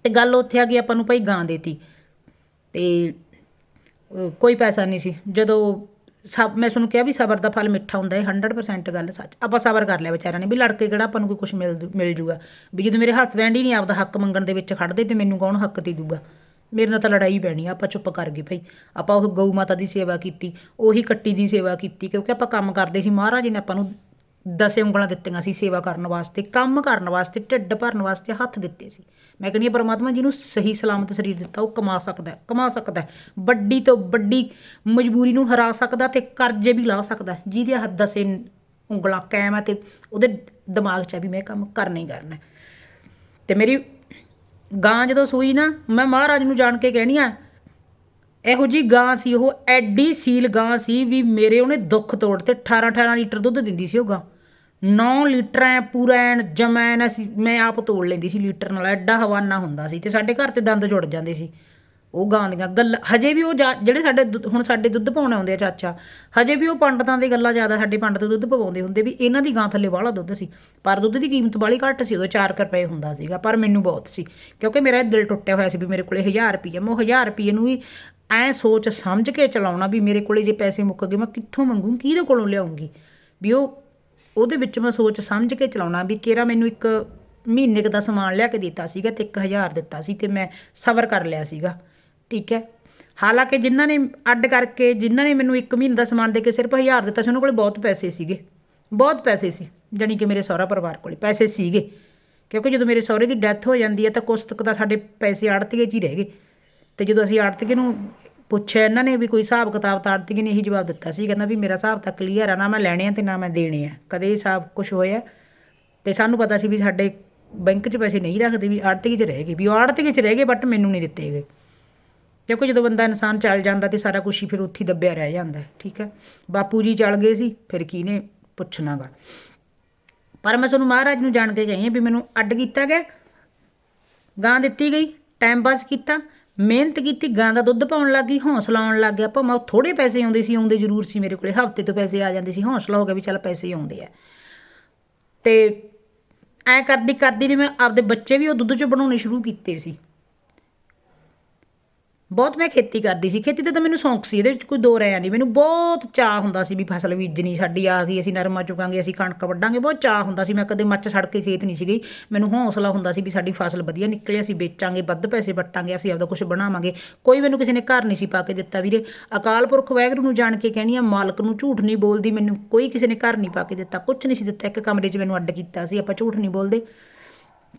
ਤੇ ਗੱਲ ਉੱਥੇ ਆ ਗਈ ਆਪਾਂ ਨੂੰ ਭਾਈ ਗਾਂ ਦੇਤੀ। ਤੇ ਕੋਈ ਪੈਸਾ ਨਹੀਂ ਸੀ। ਜਦੋਂ ਸਭ ਮੈਂ ਤੁਹਾਨੂੰ ਕਿਹਾ ਵੀ ਸਬਰ ਦਾ ਫਲ ਮਿੱਠਾ ਹੁੰਦਾ ਹੈ 100% ਗੱਲ ਸੱਚ। ਆਪਾਂ ਸਬਰ ਕਰ ਲਿਆ ਵਿਚਾਰਿਆਂ ਨੇ ਵੀ ਲੜ ਕੇ ਕਿਹੜਾ ਆਪਾਂ ਨੂੰ ਕੋਈ ਕੁਝ ਮਿਲ ਮਿਲ ਜੂਗਾ। ਵੀ ਜਦੋਂ ਮੇਰੇ ਹਸਬੈਂਡ ਹੀ ਨਹੀਂ ਆਪਦਾ ਹੱਕ ਮੰਗਣ ਦੇ ਵਿੱਚ ਖੜਦੇ ਤੇ ਮੈਨੂੰ ਕੌਣ ਹੱਕ ਦੇ ਦੂਗਾ? ਮੇਰੇ ਨਾਲ ਤਾਂ ਲੜਾਈ ਪੈਣੀ ਆ, ਆਪਾਂ ਚੁੱਪ ਕਰ ਗਏ ਭਾਈ। ਆਪਾਂ ਉਹ ਗਊ ਮਾਤਾ ਦੀ ਸੇਵਾ ਕੀਤੀ, ਉਹੀ ਕੱਟੀ ਦੀ ਸੇਵਾ ਕੀਤੀ, ਕਿਉਂਕਿ ਆਪਾਂ ਕੰਮ ਕਰਦੇ ਸੀ ਮਹਾਰਾਜ ਨੇ ਆਪਾਂ ਨੂੰ ਦਸੇ ਉਂਗਲਾਂ ਦਿੱਤੀਆਂ ਸੀ ਸੇਵਾ ਕਰਨ ਵਾਸਤੇ, ਕੰਮ ਕਰਨ ਵਾਸਤੇ, ਢਿੱਡ ਭਰਨ ਵਾਸਤੇ ਹੱਥ ਦਿੱਤੇ ਸੀ। ਮੈਂ ਕਹਿੰਦੀ ਹਾਂ, ਪਰਮਾਤਮਾ ਜਿਹਨੂੰ ਸਹੀ ਸਲਾਮਤ ਸਰੀਰ ਦਿੱਤਾ, ਉਹ ਕਮਾ ਸਕਦਾ ਕਮਾ ਸਕਦਾ ਵੱਡੀ ਤੋਂ ਵੱਡੀ ਮਜਬੂਰੀ ਨੂੰ ਹਰਾ ਸਕਦਾ ਤੇ ਕਰਜ਼ੇ ਵੀ ਲਾ ਸਕਦਾ ਜਿਹਦੇ ਹੱਥ ਦਸੇ ਉਂਗਲਾਂ ਕਾਇਮ ਹੈ ਤੇ ਉਹਦੇ ਦਿਮਾਗ 'ਚ ਆ ਵੀ ਮੈਂ ਕੰਮ ਕਰਨਾ ਹੀ ਕਰਨਾ ਤੇ ਮੇਰੀ ਗਾਂ ਜਦੋਂ ਸੂਈ ਨਾ, ਮੈਂ ਮਹਾਰਾਜ ਨੂੰ ਜਾਣ ਕੇ ਕਹਿਣੀ ਆ, ਇਹੋ ਜੀ ਗਾਂ ਸੀ, ਉਹ ਐਡੀ ਸੀਲ ਗਾਂ ਸੀ ਵੀ ਮੇਰੇ ਉਹਨੇ ਦੁੱਖ ਤੋੜ ਤੇ 18 18 ਲੀਟਰ ਦੁੱਧ ਦਿੰਦੀ ਸੀ ਉਹ ਗਾਂ। 9 ਲੀਟਰ ਐ ਪੂਰਾ ਐਨ ਜਮੈਨ ਅਸੀਂ, ਮੈਂ ਆਪ ਤੋੜ ਲੈਂਦੀ ਸੀ ਲੀਟਰ ਨਾਲ, ਐਡਾ ਹਵਾਨਾ ਹੁੰਦਾ ਸੀ ਤੇ ਸਾਡੇ ਘਰ ਤੇ ਦੰਦ ਜੁੜ ਜਾਂਦੇ ਸੀ। ਉਹ ਗਾਂ ਦੀਆਂ ਗੱਲ, ਹਜੇ ਵੀ ਉਹ ਜਿਹੜੇ ਸਾਡੇ ਦੁੱਧ- ਹੁਣ ਸਾਡੇ ਦੁੱਧ ਪਾਉਣ ਆਉਂਦੇ ਆ ਚਾਚਾ, ਹਜੇ ਵੀ ਉਹ ਪੰਡਤਾਂ ਦੀ ਗੱਲਾਂ ਜ਼ਿਆਦਾ ਸਾਡੇ ਪੰਡਤ ਦੁੱਧ ਪਵਾਉਂਦੇ ਹੁੰਦੇ ਵੀ ਇਹਨਾਂ ਦੀ ਗਾਂ ਥੱਲੇ ਵਾਲਾ ਦੁੱਧ ਸੀ। ਪਰ ਦੁੱਧ ਦੀ ਕੀਮਤ ਬਾਲੀ ਘੱਟ ਸੀ, ਉਦੋਂ 4 ਰੁਪਏ ਹੁੰਦਾ ਸੀਗਾ, ਪਰ ਮੈਨੂੰ ਬਹੁਤ ਸੀ, ਕਿਉਂਕਿ ਮੇਰਾ ਦਿਲ ਟੁੱਟਿਆ ਹੋਇਆ ਸੀ ਵੀ ਮੇਰੇ ਕੋਲੇ 1000 ਰੁਪਏ ਮੈਂ ਉਹ 1000 ਰੁਪਏ ਨੂੰ ਵੀ ਐ ਸੋਚ ਸਮਝ ਕੇ ਚਲਾਉਣਾ ਵੀ ਮੇਰੇ ਕੋਲੇ ਜੇ ਪੈਸੇ ਮੁੱਕ ਗਏ, ਮੈਂ ਕਿੱਥੋਂ ਮੰਗੂ, ਕਿਹਦੇ ਕੋਲੋਂ ਲਿਆਉਂਗੀ? ਵੀ ਉਹ ਉਹਦੇ ਵਿੱਚ ਮੈਂ ਸੋਚ ਸਮਝ ਕੇ ਚਲਾਉਣਾ ਵੀ ਕਿਹੜਾ ਮੈਨੂੰ ਇੱਕ ਮਹੀਨੇ ਦਾ ਸਮਾਨ ਲਿਆ ਕੇ ਦਿੱਤਾ ਸੀਗਾ ਤੇ 1000 ਦਿੱਤਾ ਸੀ ਤੇ ਮੈਂ ਸਬਰ ਕਰ ਲਿਆ ਸੀਗਾ, ਠੀਕ ਹੈ? ਹਾਲਾਂਕਿ ਜਿਨ੍ਹਾਂ ਨੇ ਅੱਡ ਕਰਕੇ ਜਿਨ੍ਹਾਂ ਨੇ ਮੈਨੂੰ ਇੱਕ ਮਹੀਨੇ ਦਾ ਸਮਾਨ ਦੇ ਕੇ ਸਿਰਫ 1000 ਦਿੱਤਾ ਸੀ, ਉਹਨਾਂ ਕੋਲ ਬਹੁਤ ਪੈਸੇ ਸੀਗੇ, ਬਹੁਤ ਪੈਸੇ ਸੀ, ਜਾਣੀ ਕਿ ਮੇਰੇ ਸਹੁਰਾ ਪਰਿਵਾਰ ਕੋਲ ਪੈਸੇ ਸੀਗੇ, ਕਿਉਂਕਿ ਜਦੋਂ ਮੇਰੇ ਸਹੁਰੇ ਦੀ ਡੈਥ ਹੋ ਜਾਂਦੀ ਹੈ ਤਾਂ ਕੁਛ ਤੱਕ ਤਾਂ ਸਾਡੇ ਪੈਸੇ ਆੜਤੀਏ 'ਚ ਹੀ ਰਹਿ ਗਏ, ਤੇ ਜਦੋਂ ਅਸੀਂ ਆੜਤੀਏ ਨੂੰ ਪੁੱਛਿਆ ਇਹਨਾਂ ਨੇ ਵੀ ਕੋਈ ਹਿਸਾਬ ਕਿਤਾਬ ਤਾਂ ਆੜਤੀ ਨੇ ਇਹੀ ਜਵਾਬ ਦਿੱਤਾ ਸੀ। ਕਹਿੰਦਾ ਵੀ ਮੇਰਾ ਹਿਸਾਬ ਤਾਂ ਕਲੀਅਰ ਆ, ਨਾ ਮੈਂ ਲੈਣੇ ਆ ਤੇ ਨਾ ਮੈਂ ਦੇਣੇ ਆ। ਕਦੇ ਹਿਸਾਬ ਕੁਝ ਹੋਇਆ। ਤੇ ਸਾਨੂੰ ਪਤਾ ਸੀ ਵੀ ਸਾਡੇ ਬੈਂਕ 'ਚ ਪੈਸੇ ਨਹੀਂ ਰੱਖਦੇ, ਵੀ ਆੜਤੀ 'ਚ ਰਹਿ ਗਏ। ਵੀ ਉਹ ਆੜਤੀਏ 'ਚ ਰਹਿ ਗਏ ਬਟ ਮੈਨੂੰ ਨਹੀਂ ਦਿੱਤੇ ਗਏ। ਦੇਖੋ ਜਦੋਂ ਬੰਦਾ ਇਨਸਾਨ ਚੱਲ ਜਾਂਦਾ ਤੇ ਸਾਰਾ ਕੁਝ ਹੀ ਫਿਰ ਉੱਥੇ ਦੱਬਿਆ ਰਹਿ ਜਾਂਦਾ, ਠੀਕ ਹੈ? ਬਾਪੂ ਜੀ ਚੱਲ ਗਏ ਸੀ, ਫਿਰ ਕਿਹਨੇ ਪੁੱਛਣਾਗਾ? ਪਰ ਮੈਂ ਤੁਹਾਨੂੰ ਮਹਾਰਾਜ ਨੂੰ ਜਾਣ ਕੇ ਕਹੀ ਹਾਂ ਵੀ ਮੈਨੂੰ ਅੱਡ ਕੀਤਾ ਗਿਆ। ਗਾਂ ਦਿੱਤੀ ਗਈ ਟਾਈਮ ਪਾਸ ਕੀਤਾ। ਮਿਹਨਤ ਕੀਤੀ, ਗਾਂ ਦਾ ਦੁੱਧ ਪਾਉਣ ਲੱਗ ਗਈ, ਹੌਸਲਾ ਆਉਣ ਲੱਗ ਗਿਆ। ਭਾਵੇਂ ਉਹ ਥੋੜੇ ਪੈਸੇ ਆਉਂਦੇ ਸੀ, ਆਉਂਦੇ ਜ਼ਰੂਰ ਸੀ ਮੇਰੇ ਕੋਲੇ। ਹਫ਼ਤੇ ਤੋਂ ਪੈਸੇ ਆ ਜਾਂਦੇ ਸੀ। ਹੌਸਲਾ ਹੋ ਗਿਆ ਵੀ ਚੱਲ ਪੈਸੇ ਆਉਂਦੇ ਆ। ਤੇ ਐ ਕਰਦੀ ਕਰਦੀ ਨੇ ਮੈਂ ਆਪਦੇ ਬੱਚੇ ਵੀ ਉਹ ਦੁੱਧ ਚ ਬਣਾਉਣੇ ਸ਼ੁਰੂ ਕੀਤੇ ਸੀ। ਬਹੁਤ ਮੈਂ ਖੇਤੀ ਕਰਦੀ ਸੀ, ਖੇਤੀ ਦਾ ਤਾਂ ਮੈਨੂੰ ਸ਼ੌਂਕ ਸੀ, ਇਹਦੇ ਵਿੱਚ ਕੋਈ ਦੋ ਰਾਇਆ ਨਹੀਂ ਮੈਨੂੰ ਬਹੁਤ ਚਾਹ ਹੁੰਦਾ ਸੀ ਵੀ ਫਸਲ ਬੀਜਣੀ, ਸਾਡੀ ਆ ਗਈ, ਅਸੀਂ ਨਰਮਾ ਚੁਕਾਂਗੇ, ਅਸੀਂ ਕਣਕ ਵੱਢਾਂਗੇ, ਬਹੁਤ ਚਾਹ ਹੁੰਦਾ ਸੀ। ਮੈਂ ਕਦੇ ਮੱਚ ਸੜ ਕੇ ਖੇਤ ਨਹੀਂ ਸੀ ਗਈ ਮੈਨੂੰ ਹੌਸਲਾ ਹੁੰਦਾ ਸੀ ਵੀ ਸਾਡੀ ਫਸਲ ਵਧੀਆ ਨਿਕਲੇ, ਅਸੀਂ ਵੇਚਾਂਗੇ, ਵੱਧ ਪੈਸੇ ਵੱਟਾਂਗੇ, ਅਸੀਂ ਆਪਦਾ ਕੁਝ ਬਣਾਵਾਂਗੇ। ਕੋਈ ਮੈਨੂੰ ਕਿਸੇ ਨੇ ਘਰ ਨਹੀਂ ਸੀ ਪਾ ਕੇ ਦਿੱਤਾ ਵੀਰੇ। ਅਕਾਲ ਪੁਰਖ ਵਾਹਿਗੁਰੂ ਨੂੰ ਜਾਣ ਕੇ ਕਹਿਣੀ ਆ, ਮਾਲਕ ਨੂੰ ਝੂਠ ਨਹੀਂ ਬੋਲਦੀ, ਮੈਨੂੰ ਕੋਈ ਕਿਸੇ ਨੇ ਘਰ ਨਹੀਂ ਪਾ ਕੇ ਦਿੱਤਾ ਕੁਝ ਨਹੀਂ ਸੀ ਦਿੱਤਾ, ਇੱਕ ਕਮਰੇ 'ਚ ਮੈਨੂੰ ਅੱਡ ਕੀਤਾ ਸੀ, ਆਪਾਂ ਝੂਠ ਨਹੀਂ ਬੋਲਦੇ।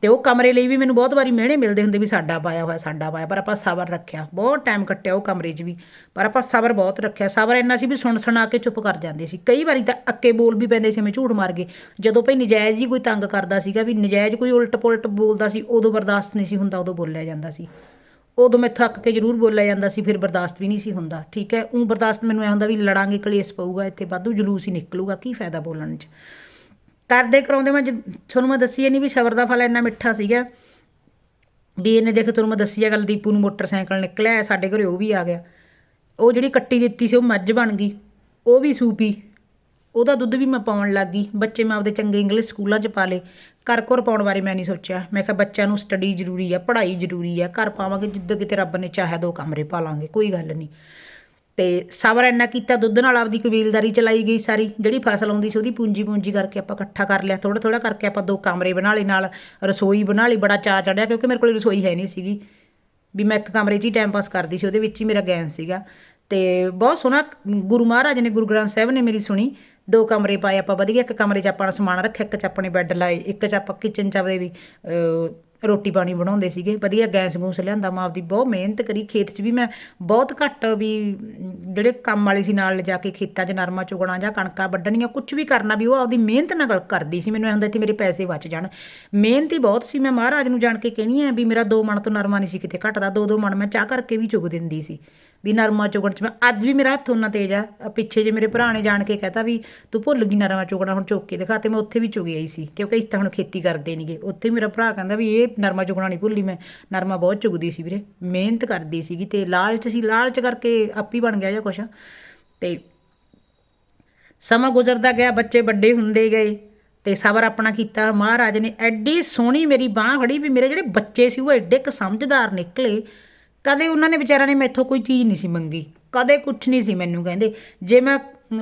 ਤੇ ਉਹ ਕਮਰੇ ਲਈ ਵੀ ਮੈਨੂੰ ਬਹੁਤ ਵਾਰੀ ਮਿਹਣੇ ਮਿਲਦੇ ਹੁੰਦੇ ਵੀ ਸਾਡਾ ਪਾਇਆ ਹੋਇਆ, ਸਾਡਾ ਪਾਇਆ, ਪਰ ਆਪਾਂ ਸਬਰ ਰੱਖਿਆ। ਬਹੁਤ ਟਾਈਮ ਕੱਟਿਆ ਉਹ ਕਮਰੇ 'ਚ ਵੀ। ਪਰ ਆਪਾਂ ਸਬਰ ਬਹੁਤ ਰੱਖਿਆ। ਸਬਰ ਇੰਨਾ ਸੀ ਵੀ ਸੁਣ ਸੁਣਾ ਕੇ ਚੁੱਪ ਕਰ ਜਾਂਦੇ ਸੀ। ਕਈ ਵਾਰੀ ਤਾਂ ਅੱਕੇ ਬੋਲ ਵੀ ਪੈਂਦੇ ਸੀ, ਮੈਂ ਝੂਠ ਮਾਰ ਗਏ। ਜਦੋਂ ਭਈ ਨਜਾਇਜ਼ ਹੀ ਕੋਈ ਤੰਗ ਕਰਦਾ ਸੀਗਾ ਵੀ ਨਜਾਇਜ਼ ਕੋਈ ਉਲਟ ਪੁਲਟ ਬੋਲਦਾ ਸੀ, ਉਦੋਂ ਬਰਦਾਸ਼ਤ ਨਹੀਂ ਸੀ ਹੁੰਦਾ, ਉਦੋਂ ਬੋਲਿਆ ਜਾਂਦਾ ਸੀ। ਉਦੋਂ ਮੈਥੋਂ ਅੱਕ ਕੇ ਜ਼ਰੂਰ ਬੋਲਿਆ ਜਾਂਦਾ ਸੀ, ਫਿਰ ਬਰਦਾਸ਼ਤ ਵੀ ਨਹੀਂ ਸੀ ਹੁੰਦਾ। ਠੀਕ ਹੈ ਉਹ ਬਰਦਾਸ਼ਤ ਮੈਨੂੰ ਐ ਹੁੰਦਾ ਵੀ ਲੜਾਂਗੇ, ਕਲੇਸ਼ ਪਊਗਾ ਇੱਥੇ, ਵਾਧੂ ਜਲੂਸ ਹੀ ਨਿਕਲੂਗਾ, ਕੀ ਫਾਇਦਾ ਬੋਲਣ 'ਚ? ਕਰਦੇ ਕਰਾਉਂਦੇ ਮੈਂ, ਜਿ- ਤੁਹਾਨੂੰ ਮੈਂ ਦੱਸੀ ਨਹੀਂ ਵੀ ਸਬਰ ਦਾ ਫਲ ਇੰਨਾ ਮਿੱਠਾ ਸੀਗਾ। ਵੀ ਇਹਨੇ ਦੇਖ ਤੁਹਾਨੂੰ ਮੈਂ ਦੱਸੀ ਆ ਗੱਲ, ਦੀਪੂ ਨੂੰ ਮੋਟਰਸਾਈਕਲ ਨਿਕਲਿਆ, ਸਾਡੇ ਘਰੇ ਉਹ ਵੀ ਆ ਗਿਆ। ਉਹ ਜਿਹੜੀ ਕੱਟੀ ਦਿੱਤੀ ਸੀ, ਉਹ ਮੱਝ ਬਣ ਗਈ। ਉਹ ਵੀ ਸੂਪੀ। ਉਹਦਾ ਦੁੱਧ ਵੀ ਮੈਂ ਪਾਉਣ ਲੱਗ। ਗਈ ਬੱਚੇ ਮੈਂ ਆਪਦੇ ਚੰਗੇ ਇੰਗਲਿਸ਼ ਸਕੂਲਾਂ 'ਚ ਪਾ ਲਏ। ਘਰ ਘਰ ਪਾਉਣ ਬਾਰੇ ਮੈਂ ਨਹੀਂ ਸੋਚਿਆ। ਮੈਂ ਕਿਹਾ ਬੱਚਿਆਂ ਨੂੰ ਸਟੱਡੀ ਜ਼ਰੂਰੀ ਆ, ਪੜ੍ਹਾਈ ਜ਼ਰੂਰੀ ਆ। ਘਰ ਪਾਵਾਂਗੇ ਜਿੱਦਾਂ ਕਿਤੇ ਰੱਬ ਨੇ ਚਾਹਿਆ ਦੋ ਕਮਰੇ ਪਾ ਲਾਂਗੇ, ਕੋਈ ਗੱਲ ਨਹੀਂ ਤੇ ਸਬਰ ਇੰਨਾ ਕੀਤਾ, ਦੁੱਧ ਨਾਲ ਆਪਦੀ ਕਬੀਲਦਾਰੀ ਚਲਾਈ ਗਈ ਸਾਰੀ। ਜਿਹੜੀ ਫਸਲ ਆਉਂਦੀ ਸੀ ਉਹਦੀ ਪੂੰਜੀ ਪੂੰਜੀ ਕਰਕੇ ਆਪਾਂ ਇਕੱਠਾ ਕਰ ਲਿਆ। ਥੋੜਾ ਥੋੜਾ ਕਰਕੇ ਆਪਾਂ ਦੋ ਕਮਰੇ ਬਣਾ ਲਏ ਨਾਲ, ਰਸੋਈ ਬਣਾ ਲਈ, ਬੜਾ ਚਾਅ ਚੜਿਆ ਕਿਉਂਕਿ ਮੇਰੇ ਕੋਲ ਰਸੋਈ ਹੈ ਨਹੀਂ ਸੀਗੀ। ਵੀ ਮੈਂ ਇੱਕ ਕਮਰੇ 'ਚ ਹੀ ਟਾਈਮ ਪਾਸ ਕਰਦੀ ਸੀ, ਉਹਦੇ ਵਿੱਚ ਹੀ ਮੇਰਾ ਗੈਨ ਸੀਗਾ। ਤੇ ਬਹੁਤ ਸੋਹਣਾ ਗੁਰੂ ਮਹਾਰਾਜ ਨੇ, ਗੁਰੂ ਗ੍ਰੰਥ ਸਾਹਿਬ ਨੇ ਮੇਰੀ ਸੁਣੀ। ਦੋ ਕਮਰੇ ਪਾਏ ਆਪਾਂ, ਵਧੀਆ ਇੱਕ ਕਮਰੇ 'ਚ ਆਪਾਂ ਸਮਾਨ ਰੱਖਿਆ, ਇੱਕ 'ਚ ਆਪਣੇ ਬੈੱਡ ਲਾਏ, ਇੱਕ 'ਚ ਆਪਾਂ ਕਿਚਨ 'ਚ ਆਪਦੇ ਵੀ ਰੋਟੀ ਪਾਣੀ ਬਣਾਉਂਦੇ ਸੀਗੇ, ਵਧੀਆ ਗੈਸ ਗੂਸ ਲਿਆਂਦਾ, ਮੈਂ ਆਪਦੀ ਬਹੁਤ ਮਿਹਨਤ ਕਰੀ, ਖੇਤ 'ਚ ਵੀ ਮੈਂ ਬਹੁਤ ਘੱਟ ਵੀ ਜਿਹੜੇ ਕੰਮ ਵਾਲੇ ਸੀ ਨਾਲ ਲਿਜਾ ਕੇ ਖੇਤਾਂ 'ਚ ਨਰਮਾ ਚੁਗਣਾ ਜਾਂ ਕਣਕਾਂ ਵੱਢਣੀਆਂ ਕੁਝ ਵੀ ਕਰਨਾ ਵੀ ਉਹ ਆਪਦੀ ਮਿਹਨਤ ਨਾਲ ਕਰ- ਕਰਦੀ ਸੀ, ਮੈਨੂੰ ਇਹ ਹੁੰਦਾ ਇੱਥੇ ਮੇਰੇ ਪੈਸੇ ਬਚ ਜਾਣ। ਮਿਹਨਤ ਹੀ ਬਹੁਤ ਸੀ, ਮੈਂ ਮਹਾਰਾਜ ਨੂੰ ਜਾਣ ਕੇ ਕਹਿਣੀ ਹੈ ਵੀ ਮੇਰਾ ਦੋ ਮਣ ਤੋਂ ਨਰਮਾ ਨਹੀਂ ਸੀ ਕਿਤੇ ਘਟਦਾ ਦੋ ਦੋ ਮਣ ਮੈਂ ਚਾਹ ਕਰਕੇ ਵੀ ਚੁਗ ਦਿੰਦੀ ਸੀ। ਵੀ ਨਰਮਾ ਚੁਗਣ ਚ ਮੈਂ ਅੱਜ ਵੀ ਮੇਰਾ ਹੱਥ ਉਹਨਾਂ ਤੇਜ਼ ਆ। ਪਿੱਛੇ ਜੇ ਮੇਰੇ ਭਰਾ ਨੇ ਜਾਣ ਕੇ ਕਹਤਾ ਵੀ ਤੂੰ ਭੁੱਲ ਗਈ ਨਰਮਾ ਚੁਗਣਾ, ਹੁਣ ਚੁੱਕ ਕੇ ਦਿਖਾ ਤੇ ਮੈਂ ਉੱਥੇ ਵੀ ਚੁਗ ਆਈ ਸੀ। ਕਿਉਂਕਿ ਇਸ ਹੁਣ ਖੇਤੀ ਕਰਦੇ ਨਹੀਂਗੇ ਉੱਥੇ ਮੇਰਾ ਭਰਾ ਕਹਿੰਦਾ ਵੀ ਇਹ ਨਰਮਾ ਚੁਗਣਾ ਨਹੀਂ ਭੁੱਲੀ ਮੈਂ। ਨਰਮਾ ਬਹੁਤ ਚੁਗਦੀ ਸੀ ਵੀਰੇ। ਮਿਹਨਤ ਕਰਦੀ ਸੀਗੀ ਤੇ ਲਾਲਚ ਸੀ। ਲਾਲਚ ਕਰਕੇ ਆਪੀ ਬਣ ਗਿਆ ਜਾਂ ਕੁਛ। ਤੇ ਸਮਾਂ ਗੁਜ਼ਰਦਾ ਗਿਆ, ਬੱਚੇ ਵੱਡੇ ਹੁੰਦੇ ਗਏ ਤੇ ਸਬਰ ਆਪਣਾ ਕੀਤਾ। ਮਹਾਰਾਜ ਨੇ ਐਡੀ ਸੋਹਣੀ ਮੇਰੀ ਬਾਹ ਫੜੀ ਵੀ ਮੇਰੇ ਜਿਹੜੇ ਬੱਚੇ ਸੀ ਉਹ ਐਡੇ ਕੁ ਸਮਝਦਾਰ ਨਿਕਲੇ। ਕਦੇ ਉਹਨਾਂ ਨੇ ਵਿਚਾਰਿਆਂ ਨੇ ਮੈਥੋਂ ਕੋਈ ਚੀਜ਼ ਨਹੀਂ ਸੀ ਮੰਗੀ, ਕਦੇ ਕੁਛ ਨਹੀਂ ਸੀ ਮੈਨੂੰ ਕਹਿੰਦੇ। ਜੇ ਮੈਂ